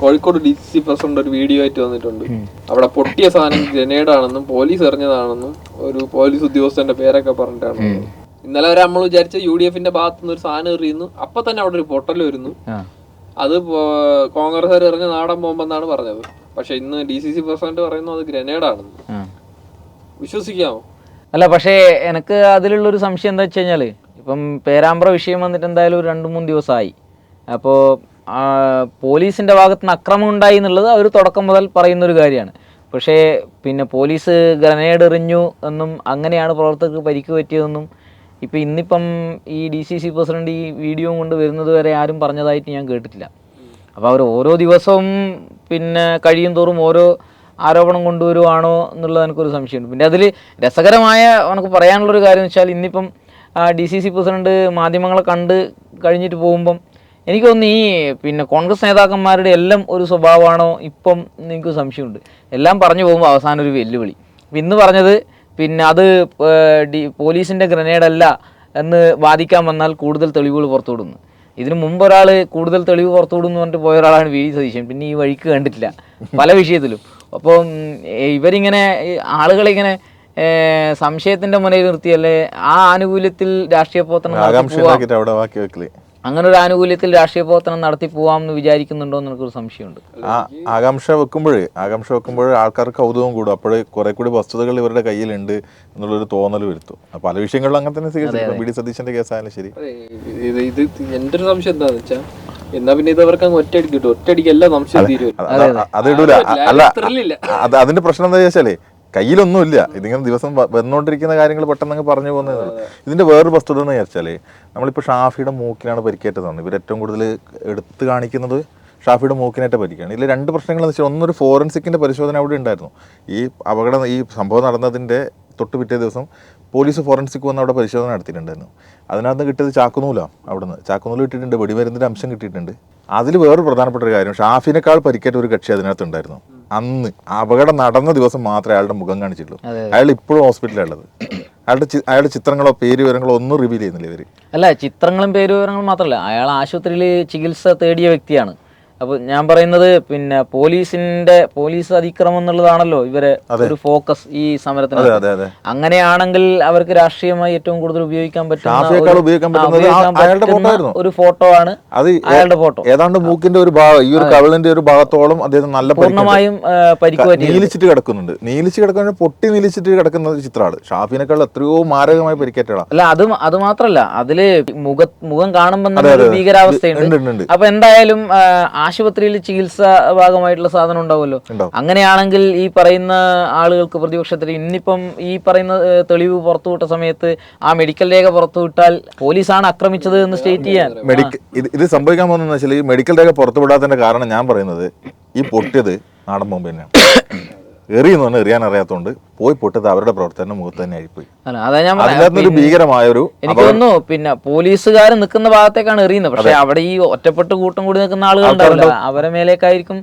Kozhikode D C president ഒരു video ആയിട്ട് വന്നിട്ടുണ്ട്. അവിടെ പൊട്ടിയ സാധനം ഗ്രനേഡാണെന്നും പോലീസ് എറിഞ്ഞതാണെന്നും ഒരു പോലീസ് ഉദ്യോഗസ്ഥന്റെ പേരൊക്കെ പറഞ്ഞിട്ടാണ് ഇന്നലെ വരെ നമ്മൾ വിചാരിച്ച യു ഡി എഫിന്റെ ഭാഗത്തുനിന്ന് ഒരു സാധനം എറിയുന്നു. അപ്പൊ തന്നെ അവിടെ ഒരു പൊട്ടൽ വരുന്നു. അത് കോൺഗ്രസ് എറിഞ്ഞ നാടൻ ബോംബെന്നാണ് പറഞ്ഞത്. പക്ഷെ ഇന്ന് ഡി സി സി പ്രസിഡന്റ് പറയുന്നു അത് ഗ്രനേഡാണ് വിശ്വസിക്കാമോ അല്ല പക്ഷേ എനിക്ക് അതിലുള്ള ഒരു സംശയം എന്താ വെച്ച് കഴിഞ്ഞാൽ ഇപ്പം പേരാമ്പ്ര വിഷയം വന്നിട്ട് എന്തായാലും ഒരു രണ്ട് മൂന്ന് ദിവസമായി അപ്പോൾ പോലീസിന്റെ ഭാഗത്ത് നിന്ന് അക്രമം ഉണ്ടായി എന്നുള്ളത് അവർ തുടക്കം മുതൽ പറയുന്ന ഒരു കാര്യമാണ്. പക്ഷേ പിന്നെ പോലീസ് ഗ്രനേഡ് എറിഞ്ഞു എന്നും അങ്ങനെയാണ് പ്രവർത്തകർക്ക് പരിക്ക് പറ്റിയതെന്നും ഇപ്പം ഇന്നിപ്പം ഈ ഡി സി സി പ്രസിഡന്റ് ഈ വീഡിയോ കൊണ്ട് വരുന്നത് വരെ ആരും പറഞ്ഞതായിട്ട് ഞാൻ കേട്ടിട്ടില്ല. അപ്പോൾ അവർ ഓരോ ദിവസവും പിന്നെ കഴിയും തോറും ഓരോ ആരോപണം കൊണ്ടുവരുവാണോ എന്നുള്ളത് എനിക്കൊരു സംശയമുണ്ട്. പിന്നെ അതിൽ രസകരമായ നമുക്ക് പറയാനുള്ളൊരു കാര്യം എന്ന് വെച്ചാൽ ഇന്നിപ്പം ഡി സി സി പ്രസിഡന്റ് മാധ്യമങ്ങളെ കണ്ട് കഴിഞ്ഞിട്ട് പോകുമ്പം എനിക്ക് തോന്നുന്നു ഈ പിന്നെ കോൺഗ്രസ് നേതാക്കന്മാരുടെ എല്ലാം ഒരു സ്വഭാവമാണോ? ഇപ്പം നിങ്ങൾക്ക് എനിക്ക് സംശയമുണ്ട്. എല്ലാം പറഞ്ഞു പോകുമ്പോൾ അവസാനം ഒരു വെല്ലുവിളി. അപ്പം ഇന്ന് പറഞ്ഞത് പിന്നെ അത് പോലീസിന്റെ ഗ്രനേഡല്ല എന്ന് വാദിക്കാൻ വന്നാൽ കൂടുതൽ തെളിവുകൾ പുറത്തുവിടുന്നു ഇതിനു മുമ്പ് ഒരാൾ കൂടുതൽ തെളിവ് പുറത്തുവിടുന്നു പറഞ്ഞിട്ട് പോയ ഒരാളാണ് വി. ഡി സതീശൻ. പിന്നെ ഈ വഴിക്ക് കണ്ടിട്ടില്ല. പല വിഷയത്തിലും. അപ്പോൾ ഇവരിങ്ങനെ ആളുകളിങ്ങനെ സംശയത്തിന്റെ മുനയിൽ നിർത്തിയല്ലേ ആ ആനുകൂല്യത്തിൽ രാഷ്ട്രീയ പ്രവർത്തനം അങ്ങനെ ഒരു ആനുകൂല്യത്തിൽ രാഷ്ട്രീയ പ്രവർത്തനം നടത്തി പോവാം എന്ന് വിചാരിക്കുന്നുണ്ടോ എന്ന് എനിക്കൊരു സംശയമുണ്ട്. ആ ആകാംക്ഷ വെക്കുമ്പോഴേ ആകാംക്ഷ വെക്കുമ്പോൾ ആൾക്കാർക്ക് കൗതുകം കൂടും. അപ്പോൾ കുറെ കൂടി വസ്തുതകൾ ഇവരുടെ കയ്യിലുണ്ട് എന്നുള്ളൊരു തോന്നൽ വരുത്തും. അപ്പൊ പല വിഷയങ്ങളിലും അങ്ങനെ തന്നെ സ്വീകരിച്ചു ബി ഡി സതീശന്റെ കേസായാലും ശരി. അതെ ഇത് ഇത് എന്റെ ഒരു സംശയം എന്താന്ന് വെച്ചാൽ എന്നാ പിന്നെ ഇതവർക്ക് അവർക്ക് അങ്ങ് ഒറ്റയടിക്ക് കിട്ടും. ഒറ്റയടിക്ക് എല്ലാ സംശയം തീരും അത് ഇടൂല. അല്ല ത്രില്ലില്ല. അതിന്റെ പ്രശ്നം എന്താ വെച്ചാലേ കയ്യിലൊന്നുമില്ല. ഇതിങ്ങനെ ദിവസം വന്നുകൊണ്ടിരിക്കുന്ന കാര്യങ്ങൾ പെട്ടെന്ന് അങ്ങ് പറഞ്ഞു പോകുന്നത്. ഇതിന്റെ വേറൊരു വസ്തുത എന്ന് വിചാരിച്ചാൽ നമ്മളിപ്പോൾ ഷാഫിയുടെ മൂക്കിലാണ് പരിക്കേറ്റതാണ് ഇവർ ഏറ്റവും കൂടുതൽ എടുത്തു കാണിക്കുന്നത് ഷാഫിയുടെ മൂക്കിനായിട്ട് പരിക്കുകയാണ് ഇതിൽ രണ്ട് പ്രശ്നങ്ങൾ എന്ന് വെച്ചാൽ ഒന്നൊരു ഫോറൻസിക്കിന്റെ പരിശോധന അവിടെ ഉണ്ടായിരുന്നു. ഈ അപകടം ഈ സംഭവം നടന്നതിന്റെ തൊട്ട് പിറ്റേ ദിവസം പോലീസ് ഫോറൻസിക് വന്ന് അവിടെ പരിശോധന നടത്തിയിട്ടുണ്ടായിരുന്നു. അതിനകത്ത് കിട്ടിയത് ചാക്കുനൂലാണ് അവിടുന്ന്. ചാക്കുനൂൽ കിട്ടിയിട്ടുണ്ട് വെടിമരുന്നിന്റെ അംശം കിട്ടിയിട്ടുണ്ട്. അതിൽ വേറൊരു പ്രധാനപ്പെട്ട ഒരു കാര്യം ഷാഫിനേക്കാൾ പരിക്കേറ്റ ഒരു കക്ഷി അതിനകത്ത് ഉണ്ടായിരുന്നു അന്ന് അപകടം നടന്ന ദിവസം മാത്രമേ അയാളുടെ മുഖം കാണിച്ചിട്ടുള്ളൂ. അയാൾ ഇപ്പോഴും ഹോസ്പിറ്റലുള്ളത് അയാളുടെ അയാളുടെ ചിത്രങ്ങളോ പേര് വിവരങ്ങളോ ഒന്നും റിവീൽ ചെയ്യുന്നില്ല ഇവർ. അല്ല ചിത്രങ്ങളും പേര് വിവരങ്ങളും മാത്രമല്ല അയാൾ ആശുപത്രിയിൽ ചികിത്സ തേടിയ വ്യക്തിയാണ്. അപ്പോൾ ഞാൻ പറയുന്നത് പിന്നെ പോലീസിന്റെ പോലീസ് അതിക്രമം എന്നുള്ളതാണല്ലോ ഇവരെ ഒരു ഫോക്കസ് ഈ സമരത്തിന് അങ്ങനെയാണെങ്കിൽ അവർക്ക് രാഷ്ട്രീയമായി ഏറ്റവും കൂടുതൽ ഉപയോഗിക്കാൻ പറ്റുന്ന ഒരു- ഫോട്ടോ ആണ് അയാളുടെ ഫോട്ടോ. ഏതാണ്ട് മൂക്കിന്റെ ഒരു ഭാഗം ഈ ഒരു കവിളിന്റെ ഒരു ഭാഗത്തോളം അദ്ദേഹം നല്ല. പൂർണമായും നീലിച്ചിട്ട് കിടക്കുന്നുണ്ട്. നീലിച്ച് കിടക്കുന്ന പൊട്ടി നീലിച്ചിട്ട് കിടക്കുന്ന ചിത്രമാണ്. ഷാഫിനേക്കാൾ എത്രയോ മാരകമായി പരിക്കേറ്റാണ് അല്ല അത് അത് മാത്രല്ല. അതിൽ മുഖ മുഖം കാണുമ്പോൾ ഭീകരാവസ്ഥയുണ്ട്. അപ്പൊ എന്തായാലും ആ, ആശുപത്രിയിൽ ചികിത്സ ഭാഗമായിട്ടുള്ള സാധനം ഉണ്ടാവുമല്ലോ. അങ്ങനെയാണെങ്കിൽ ഈ പറയുന്ന ആളുകൾക്ക് പ്രതിപക്ഷത്തിൽ ഇന്നിപ്പം ഈ പറയുന്ന തെളിവ് പുറത്തുവിട്ട സമയത്ത് ആ മെഡിക്കൽ രേഖ പുറത്തുവിട്ടാൽ പോലീസാണ് ആക്രമിച്ചത് എന്ന് സ്റ്റേറ്റ് ചെയ്യാൻ. ഇത് ഇത് സംഭവിക്കാൻ പോകുന്നത് വെച്ചാൽ ഈ മെഡിക്കൽ രേഖ പുറത്തുവിടാത്തതിന്റെ കാരണം ഞാൻ പറയുന്നത് ഈ പൊട്ടിയത് നാടൻ ബോംബെ തന്നെയാണ്. എറിയെന്ന് പറഞ്ഞാൽ എറിയാൻ അറിയാത്തതുകൊണ്ട് പോയി പൊട്ടത് അവരുടെ പ്രവർത്തനം മുഖത്ത് തന്നെ ആയിപ്പോയി. അതിനകത്തൊരു ഭീകരമായ ഒരു എനിക്ക് തോന്നുന്നു പിന്നെ പോലീസുകാർ നിൽക്കുന്ന ഭാഗത്തേക്കാണ് എറിയുന്നത്. പക്ഷെ അവിടെ ഈ ഒറ്റപ്പെട്ട് കൂട്ടം കൂടി നിൽക്കുന്ന ആളുകൾ ഉണ്ടാവില്ല. അവരെ മേലേക്കായിരിക്കും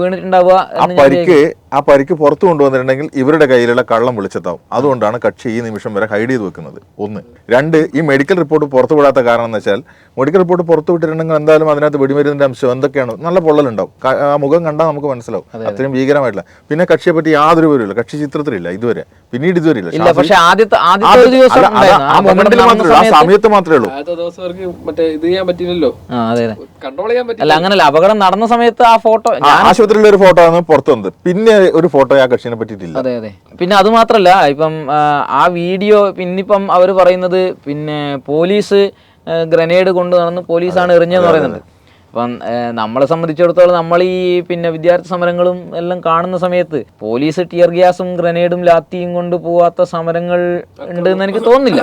വീണിട്ടുണ്ടാവുക ആ പരിക്ക് ആ പരിക്ക് പുറത്തു കൊണ്ടുവന്നിട്ടുണ്ടെങ്കിൽ ഇവരുടെ കയ്യിലുള്ള കള്ളം വിളിച്ചെത്താവും. അതുകൊണ്ടാണ് കക്ഷി ഈ നിമിഷം വരെ ഹൈഡ് ചെയ്ത് വെക്കുന്നത്. ഒന്ന്. രണ്ട് ഈ മെഡിക്കൽ റിപ്പോർട്ട് പുറത്തുവിടാത്ത കാരണം എന്ന് വെച്ചാൽ മെഡിക്കൽ റിപ്പോർട്ട് പുറത്തു വിട്ടിട്ടുണ്ടെങ്കിൽ എന്തായാലും അതിനകത്ത് വെടിമരുന്നിന്റെ അംശം എന്തൊക്കെയാണ് നല്ല പൊള്ളലുണ്ടാവും. ആ മുഖം കണ്ടാൽ നമുക്ക് മനസ്സിലാവും. അത്രയും ഭീകരമായിട്ടില്ല പിന്നെ കക്ഷിയെ പറ്റി യാതൊരു വിവരമില്ല കക്ഷി ചിത്രത്തിലില്ല ഇതുവരെ. പിന്നീട് ഇതുവരെ ഇല്ല പക്ഷേ ആദ്യത്തെ ആദ്യത്തെ ദിവസം അല്ല, ആ മൊമെന്റിൽ മാത്രമേ ആ സമയത്ത് മാത്രമേ ഉള്ളൂ. ആദ്യത്തെ ദിവസം അവർക്ക് മറ്റേ ഇത് ചെയ്യാൻ പറ്റില്ലല്ലോ കൺട്രോൾ പറ്റില്ല അങ്ങനല്ല. അപകടം നടന്ന സമയത്ത് ആ ഫോട്ടോ ആ, ആശുപത്രിയിലെ ഒരു ഫോട്ടോ ആണ് പുറത്തു വന്നത്. പിന്നെ ഒരു ഫോട്ടോ ആ കക്ഷിനെ പറ്റിയിട്ടില്ല. അതെ അതെ. പിന്നെ അത് മാത്രല്ല ഇപ്പം ആ, ആ വീഡിയോ പിന്നിപ്പം അവർ പറയുന്നത് പിന്നെ പോലീസ് ഗ്രനേഡ് കൊണ്ട് നടന്ന് പോലീസാണ് എറിഞ്ഞതെന്ന് പറയുന്നത്. അപ്പം നമ്മളെ സംബന്ധിച്ചിടത്തോളം നമ്മൾ ഈ പിന്നെ വിദ്യാർത്ഥി സമരങ്ങളും എല്ലാം കാണുന്ന സമയത്ത് പോലീസ് ടിയർ ഗ്യാസും ഗ്രനേഡും ലാത്തിയും കൊണ്ട് പോവാത്ത സമരങ്ങൾ ഉണ്ട് എന്ന് എനിക്ക് തോന്നുന്നില്ല.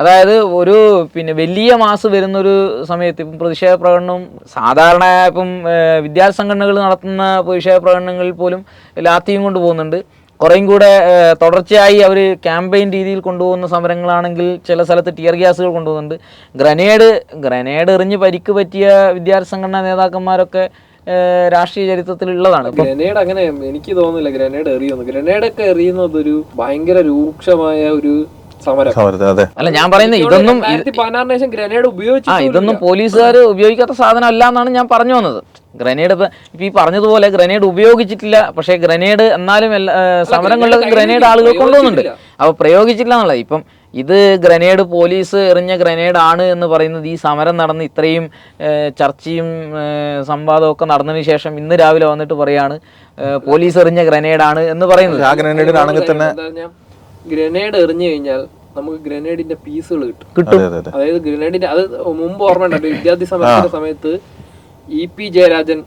അതായത് ഒരു പിന്നെ വലിയ മാസ് വരുന്നൊരു സമയത്ത് ഇപ്പം പ്രതിഷേധ പ്രകടനവും സാധാരണ ഇപ്പം വിദ്യാർത്ഥി സംഘടനകൾ നടത്തുന്ന പ്രതിഷേധ പ്രകടനങ്ങളിൽ പോലും ലാത്തിയും കൊണ്ട് പോകുന്നുണ്ട്. കുറേയും കൂടെ തുടർച്ചയായി അവർ ക്യാമ്പയിൻ രീതിയിൽ കൊണ്ടുപോകുന്ന സമരങ്ങളാണെങ്കിൽ ചില സ്ഥലത്ത് ടിയർ ഗ്യാസുകൾ കൊണ്ടുപോകുന്നുണ്ട്. ഗ്രനേഡ് ഗ്രനേഡ് എറിഞ്ഞ് പരിക്ക് പറ്റിയ വിദ്യാർത്ഥി സംഘടനാ നേതാക്കന്മാരൊക്കെ രാഷ്ട്രീയ ചരിത്രത്തിൽ ഉള്ളതാണ്. ഗ്രനേഡ് അങ്ങനെ എനിക്ക് തോന്നുന്നില്ല ഗ്രനേഡ് എറിയുന്നു ഗ്രനേഡൊക്കെ എറിയുന്നത് ഒരു ഭയങ്കര രൂക്ഷമായ ഒരു സമരം. അതെ. അല്ല ഞാൻ പറയുന്നത് ഇതൊന്നും ഗ്രനേഡ് ആ ഉപയോഗിച്ചു ഇതൊന്നും പോലീസുകാർ ഉപയോഗിക്കാത്ത സാധനം അല്ല എന്നാണ് ഞാൻ പറഞ്ഞു വന്നത്. ഗ്രനേഡ് ഇപ്പം ഇപ്പം ഈ പറഞ്ഞതുപോലെ ഗ്രനേഡ് ഉപയോഗിച്ചിട്ടില്ല. പക്ഷേ ഗ്രനേഡ് എന്നാലും എല്ലാ സമരങ്ങളിലൊക്കെ സമരങ്ങളിൽ ഗ്രനേഡ് ആളുകൾ കൊണ്ടുപോകുന്നുണ്ട് അപ്പൊ അപ്പോൾ പ്രയോഗിച്ചിട്ടില്ല എന്നുള്ളത് ഇപ്പം ഇത് ഗ്രനേഡ് പോലീസ് എറിഞ്ഞ ഗ്രനേഡ് ആണ് എന്ന് പറയുന്നത് ഈ സമരം നടന്ന് ഇത്രയും ചർച്ചയും ഒക്കെ നടന്നതിന് ശേഷം ഇന്ന് രാവിലെ വന്നിട്ട് പറയാണ് പോലീസ് എറിഞ്ഞ ഗ്രനേഡ് ആണ് എന്ന് പറയുന്നത്. ആ തന്നെ ഗ്രനേഡ് എറിഞ്ഞു കഴിഞ്ഞാൽ നമുക്ക് ഗ്രനേഡിന്റെ പീസുകൾ കിട്ടും. കിട്ടും. അതെ അതെ അതെ. അതായത് ഗ്രനേഡിന്റെ അത് മുമ്പ് ഓർമ്മ വിദ്യാർത്ഥി സമരത്തിന്റെ സമയത്ത് ഇ പി ജയരാജൻ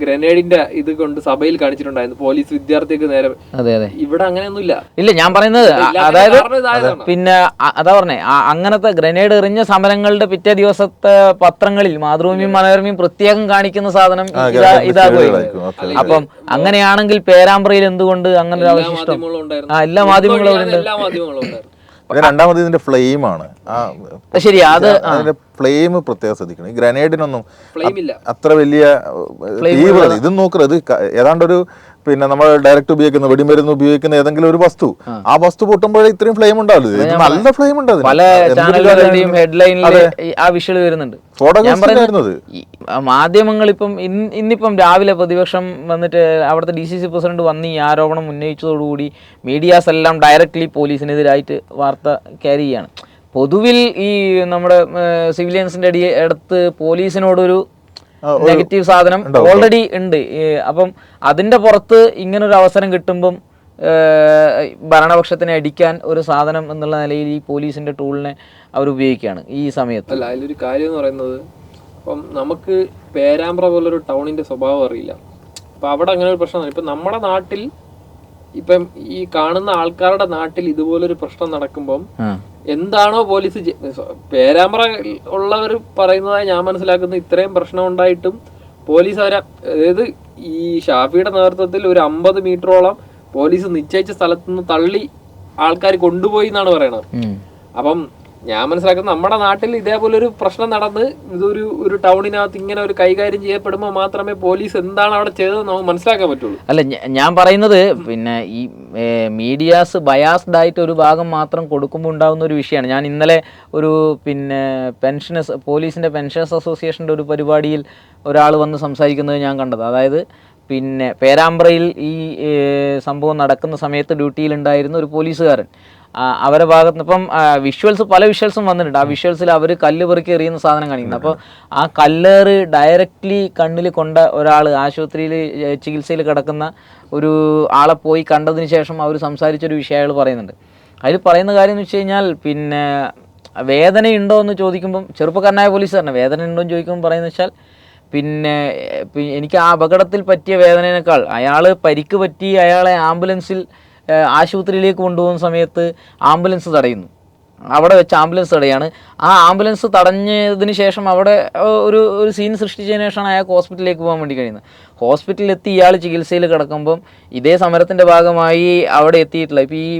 ഗ്രനേഡിന്റെ ഇത് കൊണ്ട് സഭയിൽ കാണിച്ചിട്ടുണ്ടായിരുന്നു. പോലീസ് വിദ്യാർത്ഥിക്ക് നേരെ. അതെ അതെ. ഇവിടെ അങ്ങനെയൊന്നുമില്ല. ഇല്ല ഞാൻ പറയുന്നത് അതായത് പിന്നെ അതാ പറഞ്ഞേ അങ്ങനത്തെ ഗ്രനേഡ് എറിഞ്ഞ സമരങ്ങളുടെ പിറ്റേ ദിവസത്തെ പത്രങ്ങളിൽ മാതൃഭൂമിയും മനോരമയും പ്രത്യേകം കാണിക്കുന്ന സാധനം ഇതാകുമായിരുന്നു അപ്പം അങ്ങനെയാണെങ്കിൽ പേരാമ്പ്രയിൽ എന്തുകൊണ്ട് അങ്ങനെ ഒരു അവശിഷ്ടം? എല്ലാ മാധ്യമങ്ങളും രണ്ടാമത് ഇതിന്റെ ഫ്ലെയിം ആണ്. ആ ശരി അത് ഫ്ലെയിം പ്രത്യേകം ശ്രദ്ധിക്കണം. ഈ ഗ്രനേഡിനൊന്നും അത്ര വലിയ തീവ്രത ഇതും നോക്കരുത് ഇത് ക- ഏതാണ്ട് ഒരു പിന്നെ നമ്മൾ ഡയറക്റ്റ് ഉപയോഗിക്കുന്ന വെടിമരുന്ന് ഉപയോഗിക്കുന്ന ഏതെങ്കിലും ഒരു വസ്തു. ആ. വസ്തു പൊട്ടുമ്പോഴേ ഇത്രയും ഫ്ലെയിം ഉണ്ടാവില്ല? നല്ല ഫ്ലെയിം ഉണ്ട് അതിന്. പല ചാനലുകളുടെയും. ഹെഡ്ലൈനിൽ ആ വരുന്നുണ്ട്. മാധ്യമങ്ങൾ ഇപ്പം ഇന്നിപ്പം രാവിലെ പ്രതിപക്ഷം വന്നിട്ട് അവിടുത്തെ ഡി സി സി പ്രസിഡന്റ് വന്ന് ഈ ആരോപണം ഉന്നയിച്ചതോടുകൂടി മീഡിയാസ് എല്ലാം ഡയറക്ട്ലി പോലീസിനെതിരായിട്ട് വാർത്ത ക്യാരി ചെയ്യാണ്. പൊതുവിൽ ഈ നമ്മുടെ സിവിലിയൻസിന്റെ അടി അടുത്ത് പോലീസിനോടൊരു ഒരു- നെഗറ്റീവ് സാധനം ഓൾറെഡി ഉണ്ട്. അപ്പം അതിന്റെ പുറത്ത് ഇങ്ങനൊരു അവസരം കിട്ടുമ്പം ഭരണപക്ഷത്തിനെ അടിക്കാൻ ഒരു സാധനം എന്നുള്ള നിലയിൽ ഈ പോലീസിന്റെ ടൂളിനെ അവർ ഉപയോഗിക്കുകയാണ് ഈ സമയത്ത്. അല്ല അതിലൊരു കാര്യം എന്ന് പറയുന്നത് അപ്പം നമുക്ക് പേരാമ്പ്ര പോലൊരു ടൗണിന്റെ സ്വഭാവം അറിയില്ല. അപ്പൊ അവിടെ അങ്ങനെ ഒരു പ്രശ്നം ഇപ്പൊ നമ്മുടെ നാട്ടിൽ ഇപ്പം ഈ കാണുന്ന ആൾക്കാരുടെ നാട്ടിൽ ഇതുപോലൊരു പ്രശ്നം നടക്കുമ്പം. എന്താണോ പോലീസ് പേരാമ്പ്ര ഉള്ളവർ പറയുന്നതായി ഞാൻ മനസ്സിലാക്കുന്നത് ഇത്രയും പ്രശ്നം ഉണ്ടായിട്ടും പോലീസ് അവരെ അതായത് ഈ ഷാഫിയുടെ നേതൃത്വത്തിൽ ഒരു അമ്പത് മീറ്ററോളം പോലീസ് നിശ്ചയിച്ച സ്ഥലത്ത് നിന്ന് തള്ളി ആൾക്കാർ കൊണ്ടുപോയി എന്നാണ് പറയണത്. അപ്പം ഞാൻ മനസ്സിലാക്കുന്നത് നമ്മുടെ നാട്ടിൽ ഇതേപോലെ ഒരു പ്രശ്നം നടന്ന് ഇതൊരു ഒരു ടൗണിനകത്ത് ഇങ്ങനെ ഒരു കൈകാര്യം ചെയ്യപ്പെടുമ്പോൾ മാത്രമേ പോലീസ് എന്താണ് അവിടെ ചെയ്തതെന്ന് നമുക്ക് മനസ്സിലാക്കാൻ പറ്റുള്ളൂ. അല്ല ഞാൻ പറയുന്നത് പിന്നെ ഈ മീഡിയാസ് ബയാസ്ഡ് ആയിട്ട് ഒരു ഭാഗം മാത്രം കൊടുക്കുമ്പോൾ ഉണ്ടാകുന്ന ഒരു വിഷയമാണ്. ഞാൻ ഇന്നലെ ഒരു പിന്നെ പെൻഷനേഴ്സ് പോലീസിന്റെ പെൻഷനേഴ്സ് അസോസിയേഷന്റെ ഒരു പരിപാടിയിൽ ഒരാൾ വന്ന് സംസാരിക്കുന്നത് ഞാൻ കണ്ടത്. അതായത് പിന്നെ പേരാമ്പ്രയിൽ ഈ സംഭവം നടക്കുന്ന സമയത്ത് ഡ്യൂട്ടിയിലുണ്ടായിരുന്ന ഒരു പോലീസുകാരൻ. ആ, അവരെ ഭാഗത്ത് നിന്ന് ഇപ്പം വിഷ്വൽസ് പല വിഷ്വൽസും വന്നിട്ടുണ്ട്. ആ വിഷ്വൽസിൽ അവർ കല്ല് പെറുക്കി എറിയുന്ന സാധനം കാണിക്കുന്നത് അപ്പോൾ ആ കല്ലേറ് ഡയറക്റ്റ്ലി കണ്ണിൽ കൊണ്ട ഒരാൾ ആശുപത്രിയിൽ ചികിത്സയിൽ കിടക്കുന്ന ഒരു ആളെ പോയി കണ്ടതിന് ശേഷം അവർ സംസാരിച്ചൊരു വിഷയം അയാൾ പറയുന്നുണ്ട്. അതിൽ പറയുന്ന കാര്യം എന്ന് വെച്ച് കഴിഞ്ഞാൽ പിന്നെ വേദനയുണ്ടോ എന്ന് ചോദിക്കുമ്പം ചെറുപ്പക്കാരനായ പോലീസ് വേദന ഉണ്ടോ എന്ന് ചോദിക്കുമ്പോൾ പറയുന്നത് വെച്ചാൽ പിന്നെ എനിക്ക് ആ അപകടത്തിൽ പറ്റിയ വേദനയേക്കാൾ അയാൾ പരിക്ക് പറ്റി അയാളെ ആംബുലൻസിൽ ആശുപത്രിയിലേക്ക് കൊണ്ടുപോകുന്ന സമയത്ത് ആംബുലൻസ് തടയുന്നു. അവിടെ വെച്ച് ആംബുലൻസ് തടയാണ്. ആ ആംബുലൻസ് തടഞ്ഞതിന് ശേഷം അവിടെ ഒരു ഒരു സീൻ സൃഷ്ടിച്ചതിന് ശേഷമാണ് അയാൾക്ക് ഹോസ്പിറ്റലിലേക്ക് പോകാൻ വേണ്ടി കഴിയുന്നത്. ഹോസ്പിറ്റലിൽ എത്തി ഇയാൾ ചികിത്സയിൽ കിടക്കുമ്പം ഇതേ സമരത്തിന്റെ ഭാഗമായി അവിടെ എത്തിയിട്ടുള്ള ഇപ്പോൾ ഈ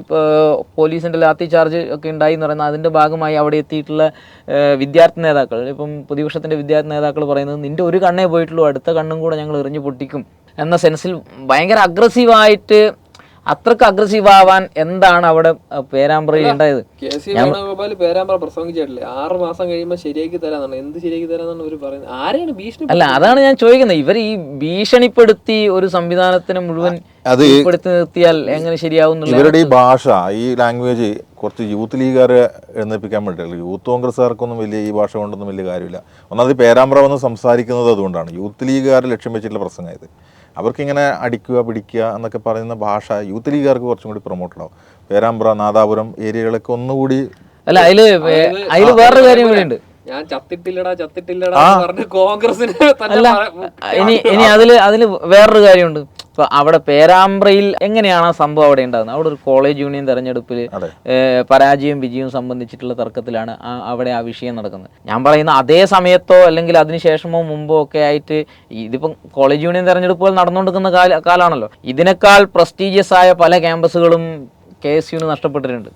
പോലീസിന്റെ ലാത്തി ചാർജ് ഒക്കെ ഉണ്ടായി എന്ന് പറയുന്നത് അതിന്റെ ഭാഗമായി അവിടെ എത്തിയിട്ടുള്ള വിദ്യാർത്ഥി നേതാക്കൾ ഇപ്പം പ്രതിപക്ഷത്തിന്റെ വിദ്യാർത്ഥി നേതാക്കൾ പറയുന്നത് നിന്റെ ഒരു കണ്ണേ പോയിട്ടുള്ളൂ അടുത്ത കണ്ണും കൂടെ ഞങ്ങൾ എറിഞ്ഞു പൊട്ടിക്കും എന്ന സെൻസിൽ ഭയങ്കര അഗ്രസീവായിട്ട് അത്രയ്ക്ക് അഗ്രസീവ് ആവാൻ എന്താണ് അവിടെ പേരാമ്പ്രയിൽ ഉണ്ടായത്? കെ സി വേണുഗോപാൽ പേരാമ്പ്ര പ്രസംഗിച്ചിട്ടില്ലേ? ആറ് മാസം കഴിയുമ്പോൾ ശരിയാക്കി തരാന്നാണ് എന്ത് ശരിയാക്കി തരാന്നാണ് ഇവർ പറയുന്നത്? ആരെയാണ് ഭീഷണി അല്ല അതാണ് ഞാൻ ചോദിക്കുന്നത്. ഇവർ ഈ ഭീഷണിപ്പെടുത്തി ഒരു സംവിധാനത്തിന് മുഴുവൻ അത് നിർത്തിയാൽ എങ്ങനെ ശരിയാവും ഇവരുടെ ഈ ഭാഷ ഈ ലാംഗ്വേജ് കുറച്ച് യൂത്ത് ലീഗുകാരെ എഴുന്നേൽപ്പിക്കാൻ പറ്റില്ല യൂത്ത് കോൺഗ്രസ്സുകാർക്കൊന്നും വലിയ ഈ ഭാഷ കൊണ്ടൊന്നും വലിയ കാര്യമില്ല. ഒന്നാമത് പേരാമ്പ്ര വന്ന് സംസാരിക്കുന്നത് അതുകൊണ്ടാണ്. യൂത്ത് ലീഗുകാരെ ലക്ഷ്യം വെച്ചിട്ടുള്ള പ്രസംഗം ഇത്. അവർക്കിങ്ങനെ അടിക്കുക പിടിക്കുക എന്നൊക്കെ പറയുന്ന ഭാഷ യൂത്ത് ലീഗുകാർക്ക് കുറച്ചും കൂടി പ്രൊമോട്ടഡ് ആവും പേരാമ്പ്ര നാദാപുരം ഏരിയകളൊക്കെ ഒന്നുകൂടി അല്ല അതിൽ അതിൽ വേറൊരു കാര്യം കൂടി ഉണ്ട്. ഞാൻ ചത്തിട്ടില്ലടാ ചത്തിട്ടില്ലടാ എന്ന് പറഞ്ഞ് കോൺഗ്രസിന് തന്നെ ഇനി ഇനി അതിൽ അതിൽ വേറൊരു കാര്യമുണ്ട്. ഇപ്പൊ അവിടെ പേരാമ്പ്രയിൽ എങ്ങനെയാണ് ആ സംഭവം അവിടെ ഉണ്ടാകുന്നത്? അവിടെ ഒരു കോളേജ് യൂണിയൻ തെരഞ്ഞെടുപ്പിൽ പരാജയം പരാജയവും വിജയവും സംബന്ധിച്ചിട്ടുള്ള തർക്കത്തിലാണ് അവിടെ ആ വിഷയം നടക്കുന്നത്. ഞാൻ പറയുന്ന അതേ സമയത്തോ അല്ലെങ്കിൽ അതിനുശേഷമോ മുമ്പോ ഒക്കെ ആയിട്ട് ഇതിപ്പം കോളേജ് യൂണിയൻ തെരഞ്ഞെടുപ്പുകൾ നടന്നുകൊണ്ടിരിക്കുന്ന കാല കാലാണല്ലോ. ഇതിനേക്കാൾ പ്രസ്റ്റീജിയസ് ആയ പല ക്യാമ്പസുകളും കെ എസ് യുന് നഷ്ടപ്പെട്ടിട്ടുണ്ട്.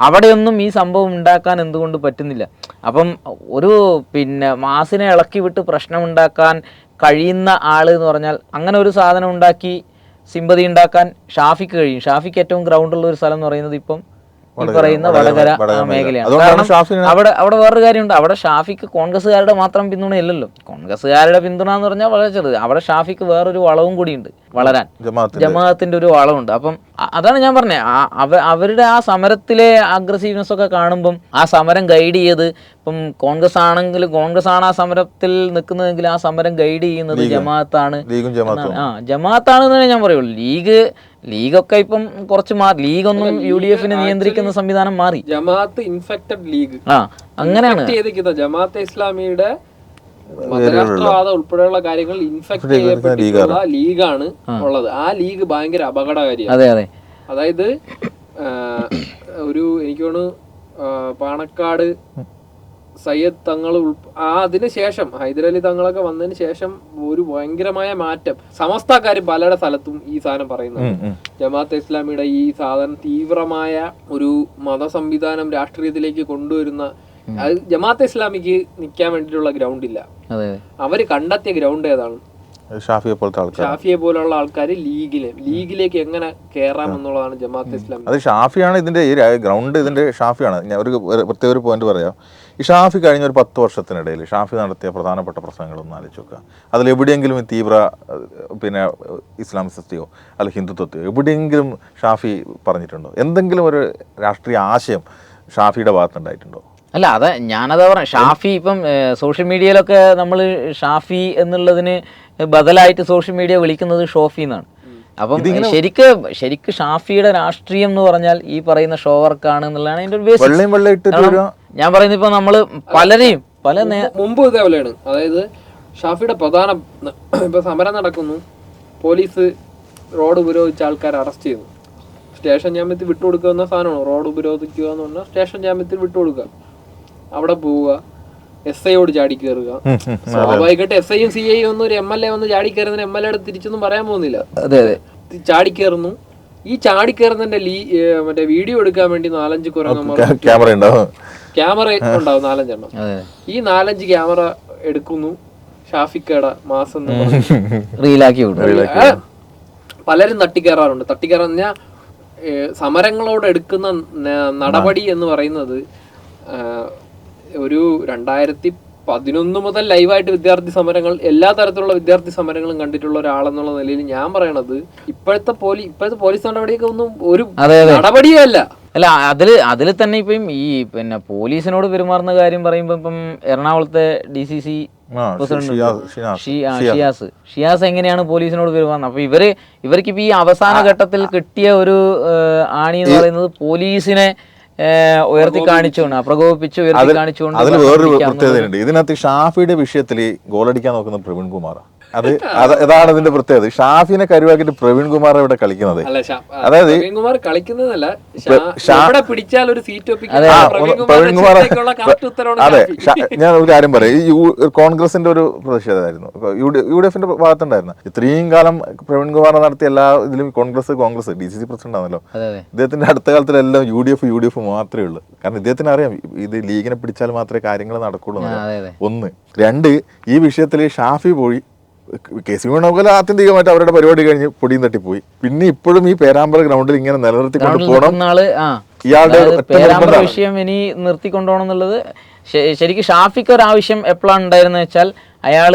അവിടെയൊന്നും ഈ സംഭവം ഉണ്ടാക്കാൻ എന്തുകൊണ്ട് പറ്റുന്നില്ല? അപ്പം ഒരു പിന്നെ മാസിനെ ഇളക്കി വിട്ട് പ്രശ്നമുണ്ടാക്കാൻ കഴിയുന്ന ആൾ എന്ന് പറഞ്ഞാൽ അങ്ങനെ ഒരു സാധനം ഉണ്ടാക്കി സിമ്പതി ഉണ്ടാക്കാൻ ഷാഫിക്ക് കഴിയും. ഷാഫിക്ക് ഏറ്റവും ഗ്രൗണ്ടുള്ള ഒരു സ്ഥലം എന്ന് പറയുന്നത് ഇപ്പം ഈ പറയുന്ന വടകര മേഖലയാണ്. കാരണം അവിടെ അവിടെ വേറൊരു കാര്യമുണ്ട്. അവിടെ ഷാഫിക്ക് കോൺഗ്രസ്സുകാരുടെ മാത്രം പിന്തുണയില്ലല്ലോ. കോൺഗ്രസ്സുകാരുടെ പിന്തുണ എന്ന് പറഞ്ഞാൽ വളരെ ചെറുത്. അവിടെ ഷാഫിക്ക് വേറൊരു വളവും കൂടിയുണ്ട് വളരാൻ. ജമാഅത്തിന്റെ ജമാഅത്തിന്റെ ഒരു വളവുണ്ട്. അപ്പം അതാണ് ഞാൻ പറഞ്ഞത് അവരുടെ ആ സമരത്തിലെ അഗ്രസീവ്നെസ് ഒക്കെ കാണുമ്പം ആ സമരം ഗൈഡ് ചെയ്ത് ഇപ്പം കോൺഗ്രസ് ആണെങ്കിൽ കോൺഗ്രസ് ആണ് ആ സമരത്തിൽ നിൽക്കുന്നതെങ്കിൽ ആ സമരം ഗൈഡ് ചെയ്യുന്നത് ജമാഅത്താണ്. ആ ജമാഅത്താണ് തന്നെ ഞാൻ പറയുള്ളൂ. ലീഗ് ലീഗൊക്കെ ഇപ്പം കുറച്ച് മാറി. ലീഗൊന്നും യു ഡി എഫിനെ നിയന്ത്രിക്കുന്ന സംവിധാനം മാറി. Jamaat infected league. ആ അങ്ങനെയാണ്. ജമാഅത്തെ ഇസ്ലാമിയുടെ മതരാഷ്ട്രവാദ ഉൾപ്പെടെയുള്ള കാര്യങ്ങൾ ഇൻഫെക്ട് ചെയ്യപ്പെട്ടിട്ടുള്ള ലീഗാണ്. ഉള്ളത്. ആ ലീഗ് ഭയങ്കര അപകടകാരിയാണ്. അതെ അതെ. അതായത് ഒരു എനിക്ക് തോന്നുന്നു പാണക്കാട് സയ്യദ് തങ്ങൾ ഉൾ ആ അതിന് ശേഷം ഹൈദരലി തങ്ങളൊക്കെ വന്നതിന് ശേഷം ഒരു ഭയങ്കരമായ മാറ്റം. സമസ്തക്കാർ പലരുടെ സ്ഥലത്തും ഈ സാധനം പറയുന്നുണ്ട്. ജമാഅത്ത് ഇസ്ലാമിയുടെ ഈ സാധനം തീവ്രമായ ഒരു മത സംവിധാനം രാഷ്ട്രീയത്തിലേക്ക് കൊണ്ടുവരുന്ന അത് ജമാഅത്തെ ഇസ്ലാമിക്ക് നിൽക്കാൻ വേണ്ടിയിട്ടുള്ള ഗ്രൗണ്ട് ഇല്ല. അവർ കണ്ടെത്തിയ ഗ്രൗണ്ട് ഏതാണ്? ഷാഫിയെ പോലത്തെ ആൾക്കാർ ഷാഫിയെ പോലുള്ള ആൾക്കാർ ലീഗിൽ ലീഗിലേക്ക് എങ്ങനെ കയറാം എന്നുള്ളതാണ് ജമാഅത്ത് ഇസ്ലാം. അത് ഷാഫിയാണ് ഇതിന്റെ ഈ ഗ്രൗണ്ട് ഇതിന്റെ ഷാഫിയാണ്. ഞാൻ ഒരു പ്രത്യേക ഒരു പോയിന്റ് പറയാം. ഈ ഷാഫി കഴിഞ്ഞ ഒരു പത്ത് വർഷത്തിനിടയിൽ ഷാഫി നടത്തിയ പ്രധാനപ്പെട്ട പ്രസംഗങ്ങളൊന്നും ആലോചിച്ച് നോക്കുക. അതിൽ എവിടെയെങ്കിലും ഈ തീവ്ര പിന്നെ പിന്നെ ഇസ്ലാമിസത്തെയോ അല്ല ഹിന്ദുത്വത്തെയോ എവിടെയെങ്കിലും ഷാഫി പറഞ്ഞിട്ടുണ്ടോ? എന്തെങ്കിലും ഒരു രാഷ്ട്രീയ ആശയം ഷാഫിയുടെ ഭാഗത്തുണ്ടായിട്ടുണ്ടോ അല്ല അതെ ഞാനതാ പറഞ്ഞ. ഷാഫി ഇപ്പം സോഷ്യൽ മീഡിയയിലൊക്കെ നമ്മൾ ഷാഫി എന്നുള്ളതിന് ബദലായിട്ട് സോഷ്യൽ മീഡിയ വിളിക്കുന്നത് ഷോഫി എന്നാണ്. അപ്പം ശരിക്ക് ശരിക്ക് ഷാഫിയുടെ രാഷ്ട്രീയം എന്ന് പറഞ്ഞാൽ ഈ പറയുന്ന ഷോ വർക്കാണ് എന്നുള്ളതാണ് അതിന്റെ ഒരു ഞാൻ പറയുന്നത് ഇപ്പൊ നമ്മൾ പലരെയും പല നേ മുമ്പ് ഇതേപോലെയാണ്. അതായത് ഷാഫിയുടെ പ്രധാന ഇപ്പൊ സമരം നടക്കുന്നു. പോലീസ് റോഡ് ഉപരോധിച്ച ആൾക്കാരെ അറസ്റ്റ് ചെയ്യുന്നു സ്റ്റേഷൻ ജാമ്യത്തിൽ വിട്ടുകൊടുക്കുക എന്ന സാധനമാണ്. റോഡ് ഉപരോധിക്കുക എന്ന് പറഞ്ഞാൽ സ്റ്റേഷൻ ജാമ്യത്തിൽ വിട്ടുകൊടുക്കുക. അവിടെ പോവുക. എസ് ഐയോട് ചാടി കയറുക സ്വാഭാവികമായിട്ട് എസ് ഐയും സി ഐയും ഒന്നും ഒരു എം എൽ എ വന്ന് ചാടി കയറുന്നതിന് എം എൽ എയുടെ തിരിച്ചൊന്നും പറയാൻ പോകുന്നില്ല. അതെ അതെ. ചാടി കയറുന്നു ഈ ചാടി കയറുന്നതിന്റെ ലീ മറ്റേ വീഡിയോ എടുക്കാൻ വേണ്ടി നാലഞ്ച് കുരങ്ങന്മാർ ക്യാമറ ഉണ്ടാവും ക്യാമറ ഉണ്ടാവും നാലഞ്ചെണ്ണം. ഈ നാലഞ്ച് ക്യാമറ എടുക്കുന്നു. ഷാഫിക്കട മാസം. റീലാക്കി പലരും തട്ടിക്കയറാറുണ്ട് തട്ടിക്കയറാൻ പറഞ്ഞാൽ സമരങ്ങളോട് എടുക്കുന്ന നടപടി എന്ന് പറയുന്നത് ഒരു രണ്ടായിരത്തി പതിനൊന്ന് മുതൽ ലൈവായിട്ട് വിദ്യാർത്ഥി സമരങ്ങൾ എല്ലാ തരത്തിലുള്ള വിദ്യാർത്ഥി സമരങ്ങളും കണ്ടിട്ടുള്ള ഒരാളെന്നുള്ള നിലയിൽ ഞാൻ പറയണത് ഇപ്പോഴത്തെ പോലീസ് ഇപ്പോഴത്തെ പോലീസ് നടപടിയൊക്കെ ഒന്നും ഒരു. നടപടിയേ അല്ല അല്ല അതിൽ അതിൽ തന്നെ ഇപ്പം ഈ പിന്നെ പോലീസിനോട് പെരുമാറുന്ന കാര്യം പറയുമ്പോൾ ഇപ്പം എറണാകുളത്തെ ഡി സി സി ആ, ഷിയാസ്, ഷിയാസ്. എങ്ങനെയാണ് പോലീസിനോട് പെരുമാറുന്നത്? അപ്പൊ ഇവർ ഇവർക്ക് ഇപ്പൊ ഈ അവസാന ഘട്ടത്തിൽ കിട്ടിയ ഒരു ആണി എന്ന് പറയുന്നത് പോലീസിനെ ഉയർത്തി കാണിച്ചുകൊണ്ട് പ്രകോപിപ്പിച്ച് ഉയർത്തി കാണിച്ചുകൊണ്ട് അതിൽ വേറൊരു പ്രത്യേകതയുണ്ട്. ഇതിനകത്ത് ഷാഫിയുടെ വിഷയത്തിൽ ഗോളടിക്കാൻ നോക്കുന്ന പ്രവീൺ കുമാറാണ്. അത് അത് അതാണ് ഇതിന്റെ പ്രത്യേകത. ഷാഫിനെ കരുവാക്കിയിട്ട് പ്രവീൺ കുമാർ ഇവിടെ കളിക്കുന്നത്. അല്ല ഷാ- അതായത് പ്രവീൺകുമാർ കളിക്കുന്നതല്ല. പിടിച്ചാൽ ഒരു സീറ്റ് പ്രവീൺ കുമാർ അതെ ഞാൻ ഒരു കാര്യം പറയാം. ഈ യു- കോൺഗ്രസിന്റെ ഒരു പ്രതിഷേധമായിരുന്നു. യു ഡി എഫിന്റെ ഭാഗത്തുണ്ടായിരുന്നു. ഇത്രയും കാലം പ്രവീൺ കുമാർ നടത്തിയ എല്ലാ ഇതിലും Congress Congress D C C president ആണല്ലോ. ഇദ്ദേഹത്തിന്റെ അടുത്ത കാലത്തിലെല്ലാം U D F U D F മാത്രമേ ഉള്ളൂ. കാരണം ഇദ്ദേഹത്തിന് അറിയാം ഇത് ലീഗിനെ പിടിച്ചാൽ മാത്രമേ കാര്യങ്ങൾ നടക്കുള്ളൂ ഒന്ന്. രണ്ട് ഈ വിഷയത്തിൽ ഷാഫി പോയി കെ സി വേണുഗോപാൽ ആത്യന്തികമായിട്ട് അവരുടെ പരിപാടി കഴിഞ്ഞ് പൊടിയും തട്ടിപ്പോയി. പിന്നെ ഇപ്പോഴും ഈ പേരാമ്പ്ര ഗ്രൗണ്ടിൽ ഇങ്ങനെ നിലനിർത്തിക്കൊണ്ട് പോകണം ഇയാളുടെ പേരാമ്പ്ര വിഷയം ഇനി നിർത്തിക്കൊണ്ടുപോകണം എന്നുള്ളത് ശ- ശരിക്കും ഷാഫിക്ക് ഒരു ആവശ്യം എപ്പോഴാണ് ഉണ്ടായിരുന്നത് വെച്ചാൽ അയാൾ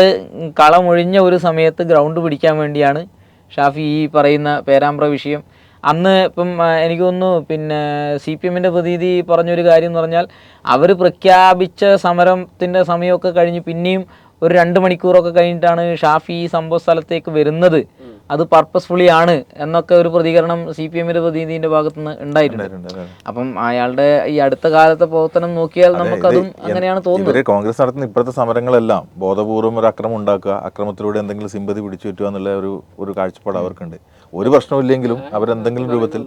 കളമൊഴിഞ്ഞ ഒരു സമയത്ത് ഗ്രൗണ്ട് പിടിക്കാൻ വേണ്ടിയാണ് ഷാഫി ഈ പറയുന്ന പേരാമ്പ്ര വിഷയം. അന്ന് ഇപ്പം എനിക്ക് തോന്നുന്നു പിന്നെ സി പി എമ്മിന്റെ പ്രതീതി പറഞ്ഞൊരു കാര്യം എന്ന് പറഞ്ഞാൽ അവർ പ്രഖ്യാപിച്ച സമരത്തിന്റെ സമയമൊക്കെ കഴിഞ്ഞ് പിന്നെയും ഒരു രണ്ട് മണിക്കൂറൊക്കെ കഴിഞ്ഞിട്ടാണ് ഷാഫി ഈ സംഭവ സ്ഥലത്തേക്ക് വരുന്നത്. അത് പർപ്പസ്ഫുള്ളി ആണ് എന്നൊക്കെ ഒരു പ്രതികരണം സി പി എമ്മിന്റെ പ്രതിനിധിന്റെ ഭാഗത്തുനിന്ന് ഉണ്ടായിട്ടുണ്ട്. അപ്പം അയാളുടെ ഈ അടുത്ത കാലത്തെ പ്രവർത്തനം നോക്കിയാൽ നമുക്കതും അങ്ങനെയാണ് തോന്നുന്നത്. കോൺഗ്രസ് നടത്തുന്ന ഇപ്പോഴത്തെ സമരങ്ങളെല്ലാം ബോധപൂർവം ഒരു അക്രമം ഉണ്ടാക്കുക അക്രമത്തിലൂടെ എന്തെങ്കിലും സിമ്പതി പിടിച്ചു പറ്റുക എന്നുള്ള ഒരു ഒരു കാഴ്ചപ്പാട് അവർക്കുണ്ട്. ഒരു പ്രശ്നമില്ലെങ്കിലും അവരെന്തെങ്കിലും രൂപത്തിൽ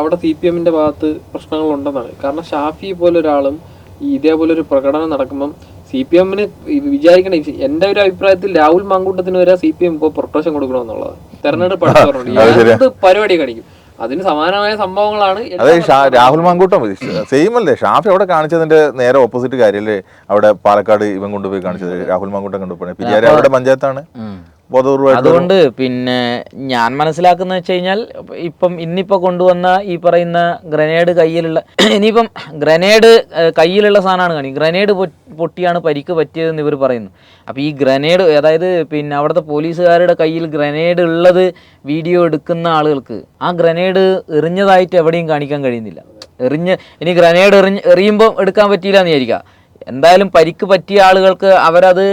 അവിടെ സി പി എമ്മിന്റെ ഭാഗത്ത് പ്രശ്നങ്ങൾ ഉണ്ടെന്നാണ് കാരണം ഷാഫി പോലെ ഒരാളും ഈ ഇതേപോലെ ഒരു പ്രകടനം നടക്കുമ്പം സി പി എമ്മിന് വിചാരിക്കണ എന്റെ ഒരു അഭിപ്രായത്തിൽ രാഹുൽ മാങ്കൂട്ടത്തിന് വരെ സി പി എം ഇപ്പോൾ പ്രൊട്ടക്ഷൻ കൊടുക്കണമെന്നുള്ളത്. തെരഞ്ഞെടുപ്പ് അടുത്ത് പരിപാടി കാണിക്കും? അതിന് സമാനമായ സംഭവങ്ങളാണ് അതെ രാഹുൽ മാങ്കൂട്ടം സെയിം അല്ലേ? ഷാഫി അവിടെ കാണിച്ചതിന്റെ നേരെ ഓപ്പോസിറ്റ് കാര്യല്ലേ? അവിടെ പാലക്കാട് ഇവൻ കൊണ്ടുപോയി കാണിച്ചത് രാഹുൽ മാങ്കൂട്ടം കൊണ്ടുപോയി പിരിയാരി അവരുടെ പഞ്ചായത്താണ്. അതുകൊണ്ട് പിന്നെ ഞാൻ മനസ്സിലാക്കുന്ന വെച്ച് കഴിഞ്ഞാൽ ഇപ്പം ഇന്നിപ്പോൾ കൊണ്ടുവന്ന ഈ പറയുന്ന ഗ്രനേഡ് കയ്യിലുള്ള ഇനിയിപ്പം ഗ്രനേഡ് കയ്യിലുള്ള സാധനമാണ് കാണി. ഗ്രനേഡ് പൊട്ടിയാണ് പരിക്ക് പറ്റിയതെന്ന് ഇവർ പറയുന്നു. അപ്പോൾ ഈ ഗ്രനേഡ് അതായത് പിന്നെ അവിടുത്തെ പോലീസുകാരുടെ കയ്യിൽ ഗ്രനേഡ് ഉള്ളത് വീഡിയോ എടുക്കുന്ന ആളുകൾക്ക് ആ ഗ്രനേഡ് എറിഞ്ഞതായിട്ട് എവിടെയും കാണിക്കാൻ കഴിയുന്നില്ല. എറിഞ്ഞ് ഇനി ഗ്രനേഡ് എറിഞ്ഞ് എറിയുമ്പോൾ എടുക്കാൻ പറ്റിയില്ല എന്ന് വിചാരിക്കുക. എന്തായാലും പരിക്ക് പറ്റിയ ആളുകൾക്ക് അവരത്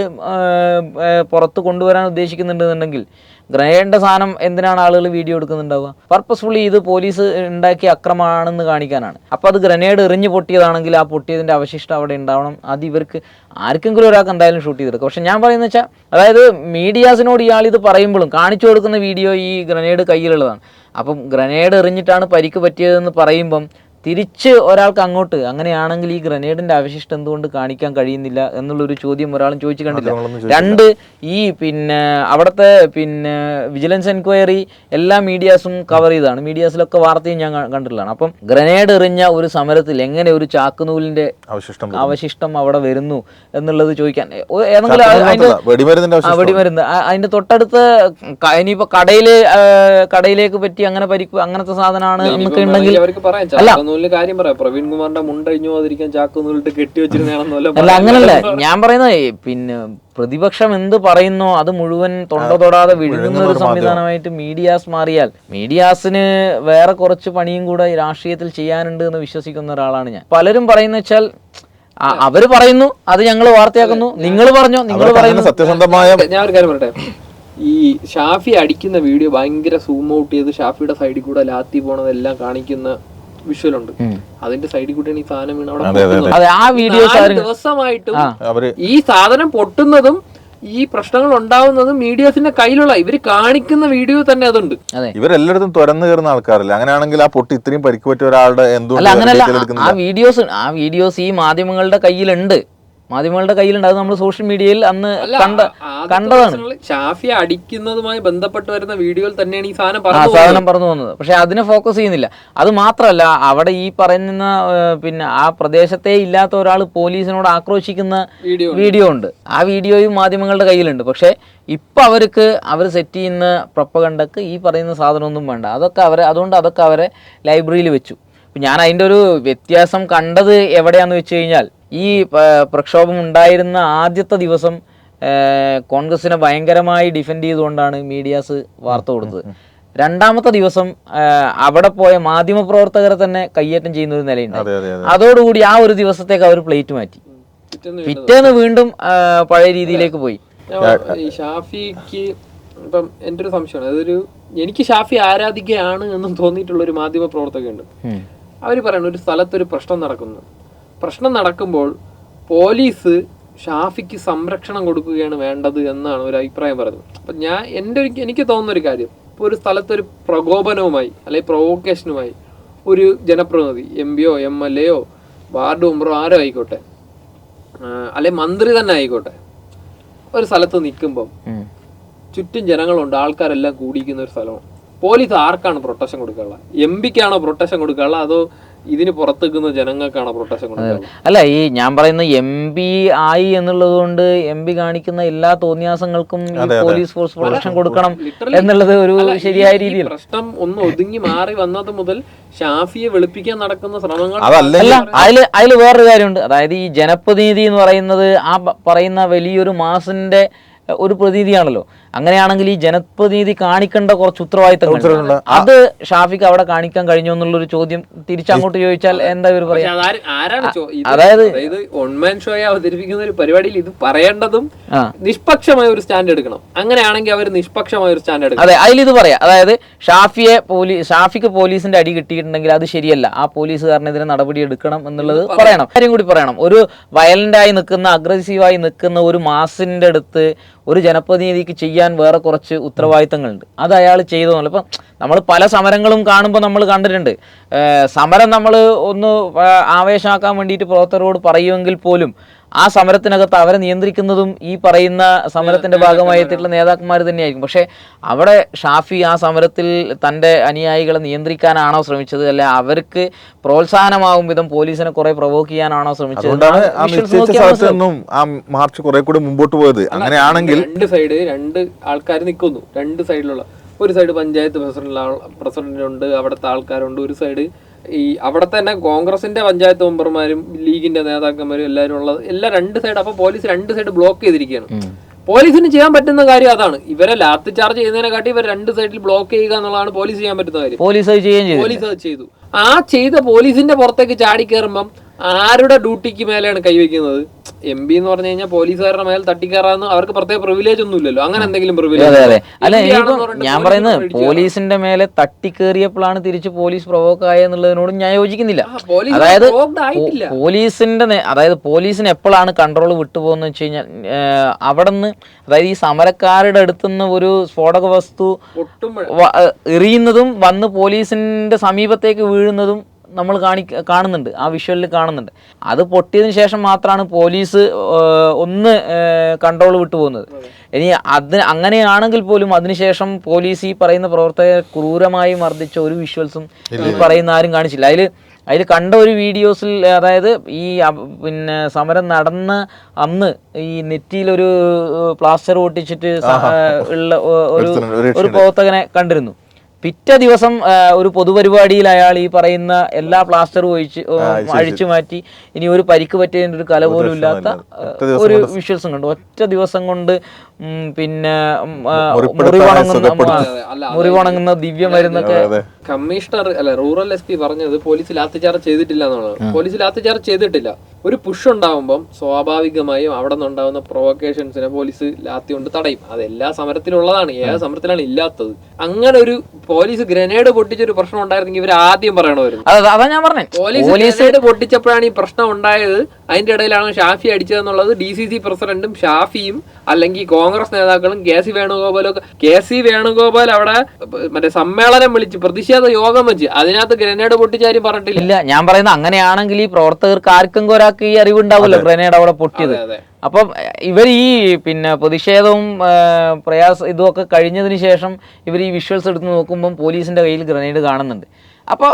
പുറത്ത് കൊണ്ടുവരാൻ ഉദ്ദേശിക്കുന്നുണ്ടെന്നുണ്ടെങ്കിൽ ഗ്രനേഡിന്റെ സാധനം എന്തിനാണ് ആളുകൾ വീഡിയോ എടുക്കുന്നുണ്ടാവുക? പർപ്പസ്ഫുള്ളി ഇത് പോലീസ് ഉണ്ടാക്കിയ അക്രമമാണെന്ന് കാണിക്കാനാണ്. അപ്പോൾ അത് ഗ്രനേഡ് എറിഞ്ഞു പൊട്ടിയതാണെങ്കിൽ ആ പൊട്ടിയതിന്റെ അവശിഷ്ടം അവിടെ ഉണ്ടാവണം. അത് ഇവർക്ക് ആർക്കെങ്കിലും ഒരാൾക്ക് എന്തായാലും ഷൂട്ട് ചെയ്തെടുക്കും. പക്ഷേ ഞാൻ പറയുന്നത് വെച്ചാൽ അതായത് മീഡിയാസിനോട് ഇയാൾ ഇത് പറയുമ്പോഴും കാണിച്ചു കൊടുക്കുന്ന വീഡിയോ ഈ ഗ്രനേഡ് കയ്യിലുള്ളതാണ്. അപ്പം ഗ്രനേഡ് എറിഞ്ഞിട്ടാണ് പരിക്ക് പറ്റിയതെന്ന് പറയുമ്പം തിരിച്ച് ഒരാൾക്ക് അങ്ങോട്ട്. അങ്ങനെയാണെങ്കിൽ ഈ ഗ്രനേഡിന്റെ അവശിഷ്ടം എന്തുകൊണ്ട് കാണിക്കാൻ കഴിയുന്നില്ല എന്നുള്ളൊരു ചോദ്യം ഒരാളും ചോദിച്ചു കണ്ടില്ല. രണ്ട് ഈ പിന്നെ അവിടുത്തെ പിന്നെ വിജിലൻസ് എൻക്വയറി എല്ലാ മീഡിയാസും കവർ ചെയ്താണ് മീഡിയാസിലൊക്കെ വാർത്തയും ഞാൻ കണ്ടിട്ടുള്ളതാണ്. അപ്പം ഗ്രനേഡ് എറിഞ്ഞ ഒരു സമരത്തിൽ എങ്ങനെ ഒരു ചാക്കുനൂലിന്റെ അവശിഷ്ടം അവശിഷ്ടം അവിടെ വരുന്നു എന്നുള്ളത് ചോദിക്കാൻ. ഏതെങ്കിലും വെടിമരുന്ന്. അതിന്റെ തൊട്ടടുത്ത് ഇനിയിപ്പോ കടയിൽ കടയിലേക്ക് പറ്റി അങ്ങനെ പരിക്ക് അങ്ങനത്തെ സാധനമാണ് നമുക്ക് ഉണ്ടെങ്കിൽ അവർക്ക് പറയാം കാര്യം പറയാം. പ്രവീൺ കുമാറിന്റെ മുണ്ടഴിഞ്ഞു പോകാതിരിക്കാൻ ചാക്കനൂലിട്ട് കെട്ടി വെച്ചിരുന്നാണെന്നല്ല അല്ല അങ്ങനല്ല. ഞാൻ പറയുന്നത് പിന്നെ പ്രതിപക്ഷം എന്ത് പറയുന്നോ അത് മുഴുവൻ തൊണ്ട തൊടാതെ വിഴുങ്ങുന്ന ഒരു സംവിധാനമായിട്ട് മീഡിയാസ് മാറിയാൽ മീഡിയാസിന് വേറെ കുറച്ച് പണിയും കൂടെ ഈ രാഷ്ട്രീയത്തിൽ ചെയ്യാനുണ്ട് എന്ന് വിശ്വസിക്കുന്ന ഒരാളാണ് ഞാൻ. പലരും പറയുന്ന വെച്ചാൽ അവർ പറയുന്നു അത് ഞങ്ങൾ വാർത്തയാക്കുന്നു നിങ്ങൾ പറഞ്ഞോ നിങ്ങൾ പറയുന്നു. സത്യസന്ധമായ ഞാൻ ഒരു കാര്യം പറയട്ടെ. ഈ ഷാഫി അടിക്കുന്ന വീഡിയോ ഭയങ്കര സൂം ഔട്ട് ചെയ്ത് ഷാഫിയുടെ സൈഡിൽ കൂടെ ലാത്തി പോണതെല്ലാം കാണിക്കുന്ന വിഷ്വൽ ഉണ്ട്. അതിന്റെ സൈഡിൽ കൂടിയാണ് ഈ സാധനം വീണ് അവിടെ ആ വീഡിയോസ് നാല് ദിവസമായിട്ടും ഈ സാധനം പൊട്ടുന്നതും ഈ പ്രശ്നങ്ങൾ ഉണ്ടാവുന്നതും മീഡിയസിന്റെ കയ്യിലുള്ള ഇവർ കാണിക്കുന്ന വീഡിയോ തന്നെ അതുണ്ട്. അതെ. ഇവരെല്ലായിടത്തും തുറന്നു കയറുന്ന ആൾക്കാരല്ലേ? അങ്ങനെയാണെങ്കിൽ ആ പൊട്ടി ഇത്രയും പരിക്ക് പറ്റിയ ഒരാളുടെ എന്തോ അങ്ങനെയല്ല. ആ- ആ വീഡിയോസ് ആ വീഡിയോസ് ഈ മാധ്യമങ്ങളുടെ കയ്യിലുണ്ട്. മാധ്യമങ്ങളുടെ കയ്യിലുണ്ട്. അത് നമ്മൾ സോഷ്യൽ മീഡിയയിൽ അന്ന് കണ്ട കണ്ടതാണ്. ഷാഫി അടിക്കുന്നതുമായി ബന്ധപ്പെട്ട് വരുന്ന വീഡിയോയിൽ തന്നെയാണ് ഈ സാധനം പറഞ്ഞു സാധനം പറഞ്ഞു പോകുന്നത്. പക്ഷെ അതിനെ ഫോക്കസ് ചെയ്യുന്നില്ല. അത് മാത്രമല്ല അവിടെ ഈ പറയുന്ന പിന്നെ ആ പ്രദേശത്തെ ഇല്ലാത്ത ഒരാൾ പോലീസിനോട് ആക്രോശിക്കുന്ന വീഡിയോ വീഡിയോ ഉണ്ട്. ആ വീഡിയോയും മാധ്യമങ്ങളുടെ കയ്യിലുണ്ട്. പക്ഷെ ഇപ്പം അവർക്ക് അവർ സെറ്റ് ചെയ്യുന്ന പ്രപ്പകണ്ടക്ക് ഈ പറയുന്ന സാധനമൊന്നും വേണ്ട. അതൊക്കെ അവരെ അതുകൊണ്ട് അതൊക്കെ അവരെ ലൈബ്രറിയിൽ വെച്ചു. ഞാൻ അതിന്റെ ഒരു വ്യത്യാസം കണ്ടത് എവിടെയാണെന്ന് വെച്ച് കഴിഞ്ഞാൽ ഈ പ്രക്ഷോഭം ഉണ്ടായിരുന്ന ആദ്യത്തെ ദിവസം കോൺഗ്രസിനെ ഭയങ്കരമായി ഡിഫെൻഡ് ചെയ്തുകൊണ്ടാണ് മീഡിയാസ് വാർത്ത കൊടുത്തത്. രണ്ടാമത്തെ ദിവസം അവിടെ പോയ മാധ്യമ പ്രവർത്തകരെ തന്നെ കയ്യേറ്റം ചെയ്യുന്ന ഒരു നിലയുണ്ട് അതെ അതെ അതെ. അതോടുകൂടി ആ ഒരു ദിവസത്തേക്ക് അവർ പ്ലേറ്റ് മാറ്റി. പിറ്റേന്ന് വീണ്ടും പഴയ രീതിയിലേക്ക് പോയി. ഈ ഷാഫിക്ക് ഇപ്പം എന്റെ ഒരു സംശയമാണ്. അതൊരു എനിക്ക് ഷാഫി ആരാധികയാണ് എന്നും തോന്നിയിട്ടുള്ള ഒരു മാധ്യമ പ്രവർത്തകയുണ്ട്. അവർ പറയുന്നു ഒരു സ്ഥലത്തൊരു പ്രശ്നം നടക്കുന്നു. പ്രശ്നം നടക്കുമ്പോൾ പോലീസ് ഷാഫിക്ക് സംരക്ഷണം കൊടുക്കുകയാണ് വേണ്ടത് എന്നാണ് ഒരു അഭിപ്രായം പറയുന്നത്. അപ്പം ഞാൻ എന്റെ ഒരു എനിക്ക് തോന്നുന്ന ഒരു കാര്യം ഇപ്പോൾ ഒരു സ്ഥലത്തൊരു പ്രകോപനവുമായി അല്ലെങ്കിൽ പ്രൊവോക്കേഷനുമായി ഒരു ജനപ്രതിനിധി എം പിയോ എം എൽ എയോ വാർഡ് മെമ്പറോ ആരോ ആയിക്കോട്ടെ അല്ലെ മന്ത്രി തന്നെ ആയിക്കോട്ടെ ഒരു സ്ഥലത്ത് നിൽക്കുമ്പം. ചുറ്റും ജനങ്ങളുണ്ട് ആൾക്കാരെല്ലാം കൂടിയിരിക്കുന്ന ഒരു സ്ഥലമാണ്. പോലീസ് ആർക്കാണ് പ്രൊട്ടക്ഷൻ കൊടുക്കാനുള്ളത്? എം പിക്കാണോ പ്രൊട്ടക്ഷൻ കൊടുക്കാനുള്ളത്? അതോ ഇതിന് പുറത്ത് നിൽക്കുന്ന ജനങ്ങൾക്കാണോ പ്രൊട്ടക്ഷൻ അല്ല ഈ ഞാൻ പറയുന്ന എം പി ആയി എന്നുള്ളത് കൊണ്ട് എം പി കാണിക്കുന്ന എല്ലാ തോന്നിയാസങ്ങൾക്കും പോലീസ് ഫോഴ്സ് പ്രൊട്ടക്ഷൻ കൊടുക്കണം. എന്നുള്ളത് ഒരു ശരിയായ രീതിയിൽ. പ്രശ്നം ഒന്ന് ഒതുങ്ങി മാറി വന്നത് മുതൽ ഷാഫിയെ വെളുപ്പിക്കാൻ നടക്കുന്ന ശ്രമങ്ങൾ അല്ല അതിൽ അതിൽ വേറൊരു കാര്യമുണ്ട്. അതായത് ഈ ജനപ്രതിനിധി എന്ന് പറയുന്നത് ആ പറയുന്ന വലിയൊരു മാസിന്റെ ഒരു പ്രതിനിധിയാണല്ലോ അങ്ങനെയാണെങ്കിൽ ഈ ജനപ്രതിനിധി കാണിക്കേണ്ട കുറച്ച് ഉത്തരവാദിത്തങ്ങൾ അത് ഷാഫിക്ക് അവിടെ കാണിക്കാൻ കഴിഞ്ഞോ എന്നുള്ളൊരു ചോദ്യം തിരിച്ചങ്ങോട്ട് ചോദിച്ചാൽ എന്താ ഇവർ പറയാ? ഇത് അതായത് ഒൺമാൻ ഷോയെ അവതരിപ്പിക്കുന്ന ഒരു പരിപാടിയിൽ ഇത് പറയേണ്ടതും നിഷ്പക്ഷമായ ഒരു സ്റ്റാൻഡ് എടുക്കണം. അങ്ങനെയാണെങ്കിൽ അവർ നിഷ്പക്ഷമായ ഒരു സ്റ്റാൻഡ് എടുക്കണം. അതെ അതിലിത് പറയാം. അതായത് ഷാഫിയെ പോലീസ് ഷാഫിക്ക് പോലീസിന്റെ അടി കിട്ടിയിട്ടുണ്ടെങ്കിൽ അത് ശരിയല്ല. ആ പോലീസുകാരനെതിരെ നടപടി എടുക്കണം എന്നുള്ളത് പറയണം. കാര്യം കൂടി പറയണം. ഒരു വയലന്റായി നിൽക്കുന്ന അഗ്രസീവായി നിൽക്കുന്ന ഒരു മാസിന്റെ അടുത്ത് ഒരു ജനപ്രതിനിധിക്ക് ചെയ്യാൻ വേറെ കുറച്ച് ഉത്തരവാദിത്തങ്ങളുണ്ട്. അത് അയാൾ ചെയ്തു ഇപ്പം നമ്മൾ പല സമരങ്ങളും കാണുമ്പോൾ നമ്മൾ കണ്ടിട്ടുണ്ട്. സമരം നമ്മൾ ഒന്ന് ആവേശമാക്കാൻ വേണ്ടിയിട്ട് പ്രവർത്തകരോട് പറയുമെങ്കിൽ പോലും ആ സമരത്തിനകത്ത് അവരെ നിയന്ത്രിക്കുന്നതും ഈ പറയുന്ന സമരത്തിന്റെ ഭാഗമായിട്ടുള്ള നേതാക്കന്മാർ തന്നെയായിരിക്കും. പക്ഷെ അവിടെ ഷാഫി ആ സമരത്തിൽ തന്റെ അനുയായികളെ നിയന്ത്രിക്കാനാണോ ശ്രമിച്ചത്? അല്ലെ അവർക്ക് പ്രോത്സാഹനമാകും വിധം പോലീസിനെ കുറെ പ്രൊവോക്ക് ചെയ്യാനാണോ ശ്രമിച്ചത്? ആ മാർച്ച് കുറെ കൂടി മുമ്പോട്ട് പോയത്. അങ്ങനെയാണെങ്കിൽ രണ്ട് സൈഡ് രണ്ട് ആൾക്കാർ നിൽക്കുന്നു രണ്ട് സൈഡിലുള്ള ഒരു സൈഡ് പഞ്ചായത്ത് പ്രസിഡന്റ് പ്രസിഡന്റ് ഉണ്ട് അവിടുത്തെ ആൾക്കാരുണ്ട്. ഒരു സൈഡ് ഈ അവിടെ തന്നെ കോൺഗ്രസിന്റെ പഞ്ചായത്ത് മെമ്പർമാരും ലീഗിന്റെ നേതാക്കന്മാരും എല്ലാവരും ഉള്ളത് എല്ലാം രണ്ട് സൈഡ് അപ്പൊ പോലീസ് രണ്ട് സൈഡ് ബ്ലോക്ക് ചെയ്തിരിക്കുകയാണ്. പോലീസിന് ചെയ്യാൻ പറ്റുന്ന കാര്യം അതാണ്. ഇവരെ ലാത്തി ചാർജ് ചെയ്യുന്നതിനെക്കാട്ടി ഇവർ രണ്ട് സൈഡിൽ ബ്ലോക്ക് ചെയ്യുക എന്നുള്ളതാണ് പോലീസ് ചെയ്യാൻ പറ്റുന്ന കാര്യം. പോലീസ് അത് ചെയ്തു. ആ ചെയ്ത പോലീസിന്റെ പുറത്തേക്ക് ചാടി കയറുമ്പം ആരുടെ ഡ്യൂട്ടിക്ക് മേലെയാണ് കൈവയ്ക്കുന്നത് എം പി എന്ന് പറഞ്ഞു കഴിഞ്ഞാൽ പോലീസുകാരുടെ മേൽ തട്ടിക്കയറാന്ന് അവർക്ക് പ്രത്യേക പ്രിവിലേജ് ഒന്നും ഇല്ലല്ലോ. അങ്ങനെ എന്തെങ്കിലും പ്രിവിലേജ് അല്ല ഞാൻ പറയുന്നത് പോലീസിന്റെ മേലെ തട്ടിക്കേറിയപ്പോഴാണ് തിരിച്ച് പോലീസ് പ്രൊവോക്ക് ആയെന്നുള്ളതിനോടും ഞാൻ യോജിക്കുന്നില്ല. അതായത് പോലീസിന്റെ അതായത് പോലീസിന് എപ്പോഴാണ് കൺട്രോൾ വിട്ടുപോകുന്ന വെച്ച് കഴിഞ്ഞാൽ അവിടെ നിന്ന് അതായത് ഈ സമരക്കാരുടെ അടുത്തുനിന്ന് ഒരു സ്ഫോടക വസ്തു എറിയുന്നതും വന്ന് പോലീസിന്റെ സമീപത്തേക്ക് വീഴുന്നതും നമ്മൾ കാണി കാണുന്നുണ്ട് ആ വിഷ്വലിൽ കാണുന്നുണ്ട്. അത് പൊട്ടിയതിന് ശേഷം മാത്രമാണ് പോലീസ് ഒന്ന് കൺട്രോൾ വിട്ടു പോകുന്നത്. ഇനി അത് അങ്ങനെയാണെങ്കിൽ പോലും അതിനുശേഷം പോലീസ് ഈ പറയുന്ന പ്രവർത്തകരെ ക്രൂരമായി മർദ്ദിച്ച ഒരു വിഷ്വൽസും ഈ പറയുന്ന ആരും കാണിച്ചില്ല. അതിൽ അതിൽ കണ്ട ഒരു വീഡിയോസിൽ അതായത് ഈ പിന്നെ സമരം നടന്ന അന്ന് ഈ നെറ്റിയിലൊരു പ്ലാസ്റ്റർ ഒട്ടിച്ചിട്ട് ഉള്ള ഒരു ഒരു ഒരു പ്രവർത്തകനെ കണ്ടിരുന്നു. പിറ്റേ ദിവസം ഒരു പൊതുപരിപാടിയിൽ അയാൾ ഈ പറയുന്ന എല്ലാ പ്ലാസ്റ്ററും ഒഴിച്ച് അഴിച്ചു മാറ്റി ഇനി ഒരു പരിക്ക് പറ്റിയതിന്റെ ഒരു കല പോലും ഇല്ലാത്ത ഒരു വിഷ്വൽസും കണ്ടു ഒറ്റ ദിവസം കൊണ്ട് പിന്നെ മുറിവണങ്ങുന്ന ദിവ്യം മരുന്നൊക്കെ കമ്മീഷണർ അല്ല റൂറൽ എസ് പി പറഞ്ഞത് പോലീസ് ലാത്തിചാർജ് ചെയ്തിട്ടില്ല എന്നുള്ളത് പോലീസ് ലാത്തിചാർജ് ചെയ്തിട്ടില്ല. ഒരു പുഷ് ഉണ്ടാവുമ്പം സ്വാഭാവികമായും അവിടെ നിന്നുണ്ടാവുന്ന പ്രൊവക്കേഷൻസിനെ പോലീസ് ലാത്തി കൊണ്ട് തടയും. അത് എല്ലാ സമരത്തിലുള്ളതാണ്. ഏത് സമരത്തിലാണ് ഇല്ലാത്തത്. അങ്ങനെ ഒരു പോലീസ് ഗ്രനേഡ് പൊട്ടിച്ചൊരു പ്രശ്നം ഉണ്ടായിരുന്നെങ്കിൽ ഇവർ ആദ്യം പറയണമായിരുന്നു. അതാ ഞാൻ പറഞ്ഞു. പോലീസ് ഗ്രനേഡ് പൊട്ടിച്ചപ്പോഴാണ് ഈ പ്രശ്നം ഉണ്ടായത്. അതിന്റെ ഇടയിലാണ് ഷാഫി അടിച്ചതെന്നുള്ളത് ഡി സി സി പ്രസിഡന്റും ഷാഫിയും അല്ലെങ്കിൽ കോൺഗ്രസ് നേതാക്കളും കെ സി വേണുഗോപാലും ഒക്കെ കെ സി വേണുഗോപാൽ അവിടെ മറ്റേ സമ്മേളനം വിളിച്ച് പ്രതിഷേധ യോഗം വെച്ച് അതിനകത്ത് ഗ്രനേഡ് പൊട്ടിച്ചാരും പറഞ്ഞിട്ടില്ല. ഇല്ല ഞാൻ പറയുന്നത് അങ്ങനെയാണെങ്കിൽ ഈ പ്രവർത്തകർക്ക് ആർക്കെങ്കിലും ഒരാൾക്ക് ഈ അറിവുണ്ടാവില്ല ഗ്രനേഡ് അവിടെ പൊട്ടിയത്. അപ്പം ഇവർ ഈ പിന്നെ പ്രതിഷേധവും പ്രയാസം പ്രയാസ ഇതുമൊക്കെ കഴിഞ്ഞതിന് ശേഷം ഇവർ ഈ വിഷ്വൽസ് എടുത്ത് നോക്കുമ്പം പോലീസിന്റെ കയ്യിൽ ഗ്രനേഡ് കാണുന്നുണ്ട്. അപ്പോൾ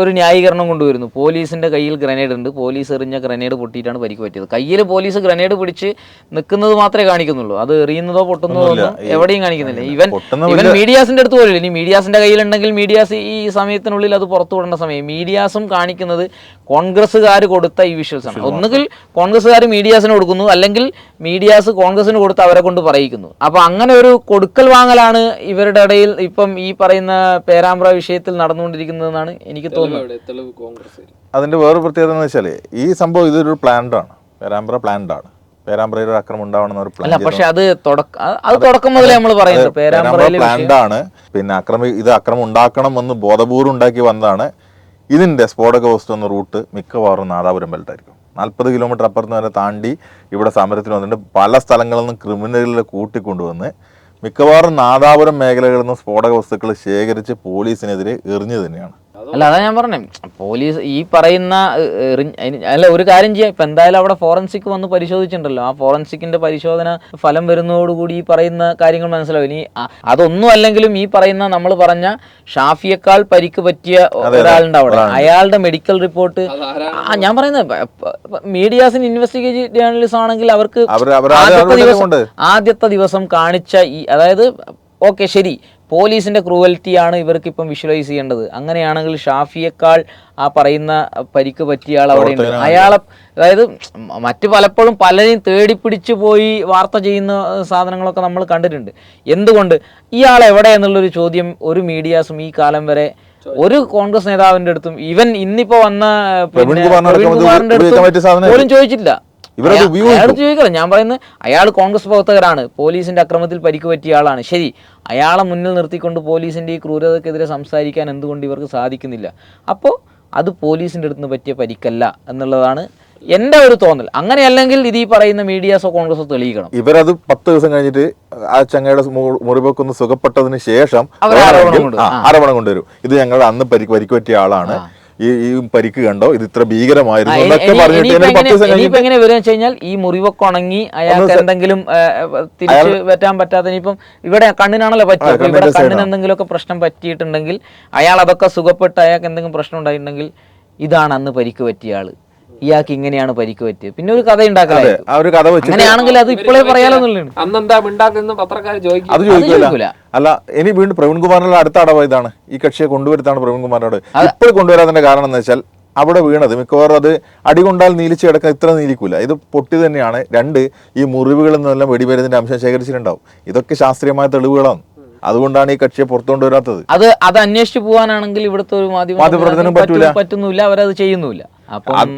ഒരു ന്യായീകരണം കൊണ്ടുവരുന്നു. പോലീസിന്റെ കയ്യിൽ ഗ്രനേഡ് ഉണ്ട്. പോലീസ് എറിഞ്ഞ ഗ്രനേഡ് പൊട്ടിയിട്ടാണ് പരിക്ക് പറ്റിയത്. കയ്യിൽ പോലീസ് ഗ്രനേഡ് പിടിച്ച് നിൽക്കുന്നത് മാത്രമേ കാണിക്കുന്നുള്ളൂ. അത് എറിയുന്നതോ പൊട്ടുന്നതോ ഒന്നും എവിടെയും കാണിക്കുന്നില്ല. ഇവൻ ഇവൻ മീഡിയാസിന്റെ അടുത്ത് പോലും ഇനി മീഡിയാസിന്റെ കയ്യിലുണ്ടെങ്കിൽ മീഡിയാസ് ഈ സമയത്തിനുള്ളിൽ അത് പുറത്തു വിടേണ്ട സമയം. മീഡിയാസും കാണിക്കുന്നത് കോൺഗ്രസ്സുകാർ കൊടുത്ത ഈ വിഷ്വൽസാണ് ആണ്. ഒന്നുകിൽ കോൺഗ്രസ്സുകാർ മീഡിയാസിന് കൊടുക്കുന്നു. അല്ലെങ്കിൽ മീഡിയാസ് കോൺഗ്രസിന് കൊടുത്ത് അവരെ കൊണ്ട് പറയിക്കുന്നു. അപ്പോൾ അങ്ങനെ ഒരു കൊടുക്കൽ വാങ്ങലാണ് ഇവരുടെ ഇടയിൽ ഇപ്പം ഈ പറയുന്ന പേരാമ്പ്ര വിഷയത്തിൽ നടന്നുകൊണ്ടിരിക്കുന്നതെന്നാണ് എനിക്ക് തോന്നുന്നത്. അതിന്റെ വേറെ പ്രത്യേകത എന്ന് വെച്ചാൽ ഈ സംഭവം ഇതൊരു പ്ലാൻഡാണ് ആണ്. പേരാമ്പ്ര പ്ലാൻഡാണ് ആണ്. പേരാമ്പ്രയിൽ ഒരു ആക്രമണം ഉണ്ടാവണം ഒരു അല്ല പ്ലാൻ പക്ഷെ അത് തുടക്ക അത് തുടക്കം മുതലേ നമ്മൾ പറയുന്നത് പേരാമ്പ്രയിലെ പ്ലാൻഡ് പിന്നെ അക്രമി ഇത് അക്രമം ഉണ്ടാക്കണം എന്ന് ബോധപൂർവം ഉണ്ടാക്കി വന്നതാണ്. ഇതിന്റെ സ്ഫോടക വസ്തു എന്ന റൂട്ട് മിക്കവാറും നാദാപുരം ബെൽറ്റായിരിക്കും നാൽപ്പത് കിലോമീറ്റർ അപ്പുറത്ത് വരെ താണ്ടി ഇവിടെ സമരത്തിന് വന്നിട്ട് പല സ്ഥലങ്ങളിൽ നിന്നും ക്രിമിനലുകളെ കൂട്ടിക്കൊണ്ടുവന്ന് മിക്കവാറും നാദാപുരം മേഖലകളിൽ നിന്ന് സ്ഫോടക വസ്തുക്കൾ ശേഖരിച്ച് പോലീസിനെതിരെ എറിഞ്ഞു തന്നെയാണ്. അല്ല അതാ ഞാൻ പറഞ്ഞേ. പോലീസ് ഈ പറയുന്ന അല്ല ഒരു കാര്യം ചെയ്യാം. ഇപ്പൊ എന്തായാലും അവിടെ ഫോറൻസിക് വന്ന് പരിശോധിച്ചിട്ടുണ്ടല്ലോ. ആ ഫോറൻസിക്കിന്റെ പരിശോധന ഫലം വരുന്നതോടുകൂടി ഈ പറയുന്ന കാര്യങ്ങൾ മനസ്സിലാവും. ഇനി അതൊന്നും അല്ലെങ്കിലും ഈ പറയുന്ന നമ്മൾ പറഞ്ഞ ഷാഫിയേക്കാൾ പരിക്ക് പറ്റിയ ഒരാളുണ്ട് അവിടെ. അയാളുടെ മെഡിക്കൽ റിപ്പോർട്ട്. ആ ഞാൻ പറയുന്നത് മീഡിയാസിന് ഇൻവെസ്റ്റിഗേറ്റീവ് ജേർണലിസ്റ്റ് ആണെങ്കിൽ അവർക്ക് ആദ്യത്തെ ദിവസം കാണിച്ച ഈ അതായത് ഓക്കെ ശരി. പോലീസിന്റെ ക്രൂവൽറ്റിയാണ് ഇവർക്ക് ഇപ്പം വിഷ്വലൈസ് ചെയ്യേണ്ടത്. അങ്ങനെയാണെങ്കിൽ ഷാഫിയേക്കാൾ ആ പറയുന്ന പരിക്ക് പറ്റിയ ആൾ അവിടെ ഉണ്ട്. അയാളെ അതായത് മറ്റ് പലപ്പോഴും പലരെയും തേടി പിടിച്ചു പോയി വാർത്ത ചെയ്യുന്ന സാധനങ്ങളൊക്കെ നമ്മൾ കണ്ടിട്ടുണ്ട്. എന്തുകൊണ്ട്? ഇയാൾ എവിടെ എന്നുള്ളൊരു ചോദ്യം ഒരു മീഡിയാസും ഈ കാലം വരെ ഒരു കോൺഗ്രസ് നേതാവിന്റെ അടുത്തും ഇവൻ ഇന്നിപ്പോ വന്ന പ്രവീൺ കുമാറിന്റെ അടുത്ത് പോലും ചോദിച്ചിട്ടില്ല. ഇവരത് ചോദിക്കണം ഞാൻ പറയുന്നത് അയാൾ കോൺഗ്രസ് പ്രവർത്തകരാണ്. പോലീസിന്റെ അക്രമത്തിൽ പരിക്ക് പറ്റിയ ആളാണ്. ശരി അയാളെ മുന്നിൽ നിർത്തിക്കൊണ്ട് പോലീസിന്റെ ഈ ക്രൂരതക്കെതിരെ സംസാരിക്കാൻ എന്തുകൊണ്ട് ഇവർക്ക് സാധിക്കുന്നില്ല? അപ്പോൾ അത് പോലീസിന്റെ അടുത്ത് നിന്ന് പറ്റിയ പരിക്കല്ല എന്നുള്ളതാണ് എന്റെ ഒരു തോന്നൽ. അങ്ങനെയല്ലെങ്കിൽ ഇത് ഈ പറയുന്ന മീഡിയാസോ കോൺഗ്രസോ തെളിയിക്കണം. ഇവരത് പത്ത് ദിവസം കഴിഞ്ഞിട്ട് ആ ചങ്ങയുടെ മുറിവെക്കൊന്ന് മുറിവൊക്കെ ഒന്ന് സുഖപ്പെട്ടതിന് ശേഷം ആരോപണം കൊണ്ടുവരും. ആരോപണം കൊണ്ടുവരും. ഇത് ഞങ്ങൾ അന്ന് പരിക്ക് പരിക്ക് പറ്റിയ ആളാണ് ഈ ഈ പരിക്ക് കണ്ടോ? ഇത് ഇത്ര ഭീകരമായിരുന്നു എന്നൊക്കെ പറഞ്ഞിട്ട് എങ്ങനെ- വരും വെച്ച് കഴിഞ്ഞാൽ ഈ മുറിവൊക്കെ ഉണങ്ങി അയാൾക്ക് എന്തെങ്കിലും തിരിച്ചു വെറ്റാൻ പറ്റാൻ പറ്റാത്ത ഇനിയിപ്പം ഇവിടെ കണ്ണിനാണല്ലോ പറ്റിയത്. ഇവിടെ കണ്ണിന് എന്തെങ്കിലുമൊക്കെ പ്രശ്നം പറ്റിയിട്ടുണ്ടെങ്കിൽ അയാൾ അതൊക്കെ സുഖപ്പെട്ട് അയാൾക്ക് എന്തെങ്കിലും പ്രശ്നം ഉണ്ടായിട്ടുണ്ടെങ്കിൽ ഇതാണ് അന്ന് പരിക്ക് പറ്റിയ ആൾ. ഇയാൾക്ക് ഇങ്ങനെയാണ് പരിക്ക് പറ്റിയത്. പിന്നെ ഒരു കഥ ഉണ്ടാക്കലേ ആ ഒരു കഥ വെച്ചിട്ട് അങ്ങനെയാണെങ്കിൽ അത് ഇപ്പോഴേ പറയാലോന്നുള്ളതാണ് അന്നെന്താ മിണ്ടാത്തെന്ന് പത്രക്കാർ ചോദിക്കും. അത് ചോദിക്കില്ല ചോദിക്കൂല. അല്ല ഇനി വീണ്ടും പ്രവീൺ കുമാറിനുള്ള അടുത്ത അടവ് ഇതാണ്. ഈ കക്ഷിയെ കൊണ്ടുവരുത്താണ് പ്രവീൺ കുമാറിനോട് ഇപ്പോൾ കൊണ്ടുവരാതിന്റെ കാരണം എന്ന് വെച്ചാൽ അവിടെ വീണത് മിക്കവാറും അത് അടികൊണ്ടാൽ നീലിച്ച് കിടക്കാൻ ഇത്ര നീലിക്കൂല. ഇത് പൊട്ടി തന്നെയാണ്. രണ്ട് ഈ മുറിവുകളിൽ നിന്നെല്ലാം വെടിമരുന്നിന്റെ അംശം ശേഖരിച്ചിട്ടുണ്ടാവും. ഇതൊക്കെ ശാസ്ത്രീയമായ തെളിവുകളാണ്. അതുകൊണ്ടാണ് ഈ കക്ഷിയെ പുറത്തുകൊണ്ടുവരാത്തത് അത് അത് അന്വേഷിച്ചു പോകാനാണെങ്കിൽ ഇവിടുത്തെ ഒരു മാധ്യമ. പറ്റുന്നില്ല. അവരത് ചെയ്യുന്നില്ല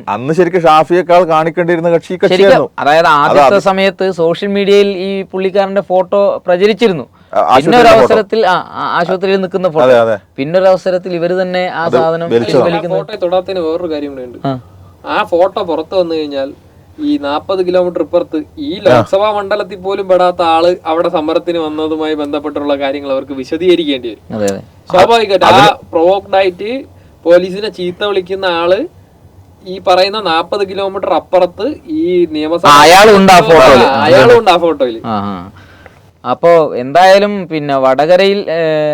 അന്ന് ശരിക്കും ഷാഫിയേക്കാൾ കാണിക്കേണ്ടിയിരുന്ന കക്ഷി കക്ഷിയായിരുന്നു. അതായത് ആദ്യത്തെ സമയത്ത് സോഷ്യൽ മീഡിയയിൽ ഈ പുള്ളിക്കാരന്റെ ഫോട്ടോ പ്രചരിച്ചിരുന്നു. ആ, പിന്നെ ഒരു അവസരത്തിൽ ആ, ആ, നിൽക്കുന്ന ഫോട്ടോ. അതെ അതെ. പിന്നെ ഒരു അവസരത്തിൽ ഇവർ തന്നെ ആ സാധനം. ഫോട്ടോ തൊടാത്തതിന് വേറൊരു കാര്യം കൂടെ ഉണ്ട്. ആ. ഫോട്ടോ പുറത്തു വന്നു കഴിഞ്ഞാൽ ഈ നാപ്പത് കിലോമീറ്റർ ഇപ്പുറത്ത് ഈ ലോക്സഭാ മണ്ഡലത്തിൽ പോലും പെടാത്ത ആൾ അവിടെ സമരത്തിന് വന്നതുമായി ബന്ധപ്പെട്ടുള്ള കാര്യങ്ങൾ അവർക്ക് വിശദീകരിക്കേണ്ടി വരും. അതെ അതെ. സ്വാഭാവികമായിട്ട് ആ പ്രൊവോക്ഡ് ആയിട്ട് പോലീസിനെ ചീത്ത വിളിക്കുന്ന ആൾ ഈ പറയുന്ന നാപ്പത് കിലോമീറ്റർ അപ്പുറത്ത് ഈ നിയമസഭ ആ, അയാളുണ്ട് ആ ഫോട്ടോയിൽ ആ ആ. അപ്പോ എന്തായാലും പിന്നെ വടകരയിൽ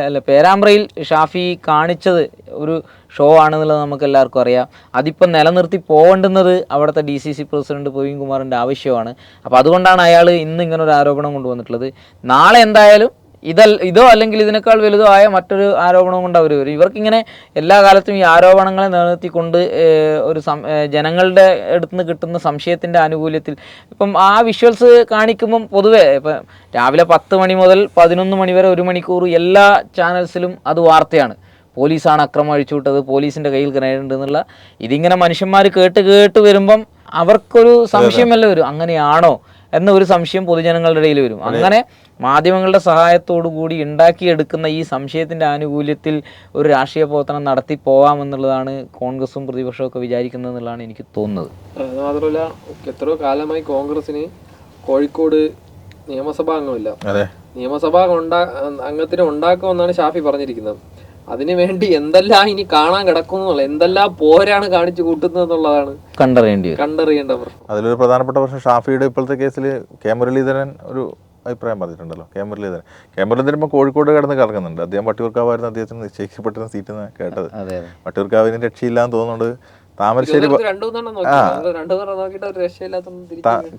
അല്ല പേരാമ്പ്രയിൽ ഷാഫി കാണിച്ചത് ഒരു ഷോ ആണെന്നുള്ളത് നമുക്ക് എല്ലാവർക്കും അറിയാം. അതിപ്പോൾ നിലനിർത്തി പോകേണ്ടുന്നത് അവിടുത്തെ D C C president Praveen കുമാറിന്റെ ആവശ്യമാണ്. അപ്പോൾ അതുകൊണ്ടാണ് അയാൾ ഇന്ന് ഇങ്ങനെ ഒരു ആരോപണം കൊണ്ടുവന്നിട്ടുള്ളത്. നാളെ എന്തായാലും ഇതൽ ഇതോ അല്ലെങ്കിൽ ഇതിനേക്കാൾ വലുതോ ആയ മറ്റൊരു ആരോപണവും കൊണ്ട് അവർ വരും. ഇവർക്കിങ്ങനെ എല്ലാ കാലത്തും ഈ ആരോപണങ്ങളെ നിലനിർത്തിക്കൊണ്ട് ഒരു സം ജനങ്ങളുടെ അടുത്ത് നിന്ന് കിട്ടുന്ന സംശയത്തിന്റെ ആനുകൂല്യത്തിൽ ഇപ്പം ആ വിഷ്വൽസ് കാണിക്കുമ്പം പൊതുവേ ഇപ്പം രാവിലെ പത്ത് മണി മുതൽ പതിനൊന്ന് മണി വരെ ഒരു മണിക്കൂർ എല്ലാ ചാനൽസിലും അത് വാർത്തയാണ്. പോലീസാണ് അക്രമം അഴിച്ചുവിട്ടത് പോലീസിന്റെ കയ്യിൽ ഗ്രനേഡ് എന്നുള്ള. ഇതിങ്ങനെ മനുഷ്യന്മാർ കേട്ട് കേട്ട് വരുമ്പം അവർക്കൊരു സംശയമല്ല വരും. അങ്ങനെയാണോ? എന്ന ഒരു സംശയം പൊതുജനങ്ങളുടെ ഇടയിൽ വരും. അങ്ങനെ മാധ്യമങ്ങളുടെ സഹായത്തോടു കൂടി ഉണ്ടാക്കിയെടുക്കുന്ന ഈ സംശയത്തിന്റെ ആനുകൂല്യത്തിൽ ഒരു രാഷ്ട്രീയ പ്രവർത്തനം നടത്തി പോവാമെന്നുള്ളതാണ് കോൺഗ്രസും പ്രതിപക്ഷവും ഒക്കെ വിചാരിക്കുന്നത് എന്നുള്ളതാണ് എനിക്ക് തോന്നുന്നത്. അത് മാത്രമല്ല എത്രയോ കാലമായി കോൺഗ്രസിന് കോഴിക്കോട് നിയമസഭാ അംഗമില്ല അതെ. നിയമസഭാ അംഗത്തിന് ഉണ്ടാക്കുമെന്നാണ് ഷാഫി പറഞ്ഞിരിക്കുന്നത്. അതിനു വേണ്ടി എന്തെല്ലാം ഇനി കാണാൻ കിടക്കുന്നു എന്തെല്ലാം പോരാണ് കാണിച്ചു കൂട്ടുന്നത് എന്നുള്ളതാണ് കണ്ടറിയേണ്ടി കണ്ടറിയേണ്ട പ്രശ്നം. അതിലൊരു പ്രധാനപ്പെട്ട പ്രശ്നം ഷാഫിയുടെ ഇപ്പോഴത്തെ കേസിൽ കെ. മുരളീധരൻ ഒരു അഭിപ്രായം പറഞ്ഞിട്ടുണ്ടല്ലോ. കെ. മുരളീധരൻ. കെ. മുരളീധരൻ ഇപ്പോൾ കോഴിക്കോട് കിടന്ന് കറങ്ങുന്നുണ്ട്. അദ്ദേഹം വട്ടിയൂർക്കാവായിരുന്നു അദ്ദേഹത്തിന് നിശ്ചയിക്കപ്പെട്ടിരുന്ന സീറ്റ് എന്ന് കേട്ടത് വട്ടിയൂർക്കാവിന് രക്ഷയില്ലാന്ന് തോന്നുന്നുണ്ട്. താമരശ്ശേരി ആ.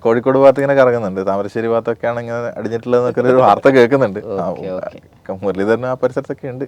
കോഴിക്കോട് ഭാഗത്ത് ഇങ്ങനെ കറങ്ങുന്നുണ്ട് താമരശ്ശേരി ഭാഗത്തൊക്കെയാണ് ഇങ്ങനെ അടിഞ്ഞിട്ടുള്ളതെന്നൊക്കെ ഒരു വാർത്ത കേൾക്കുന്നുണ്ട്. മുരളീധരൻ ആ പരിസരത്തൊക്കെ ഉണ്ട്.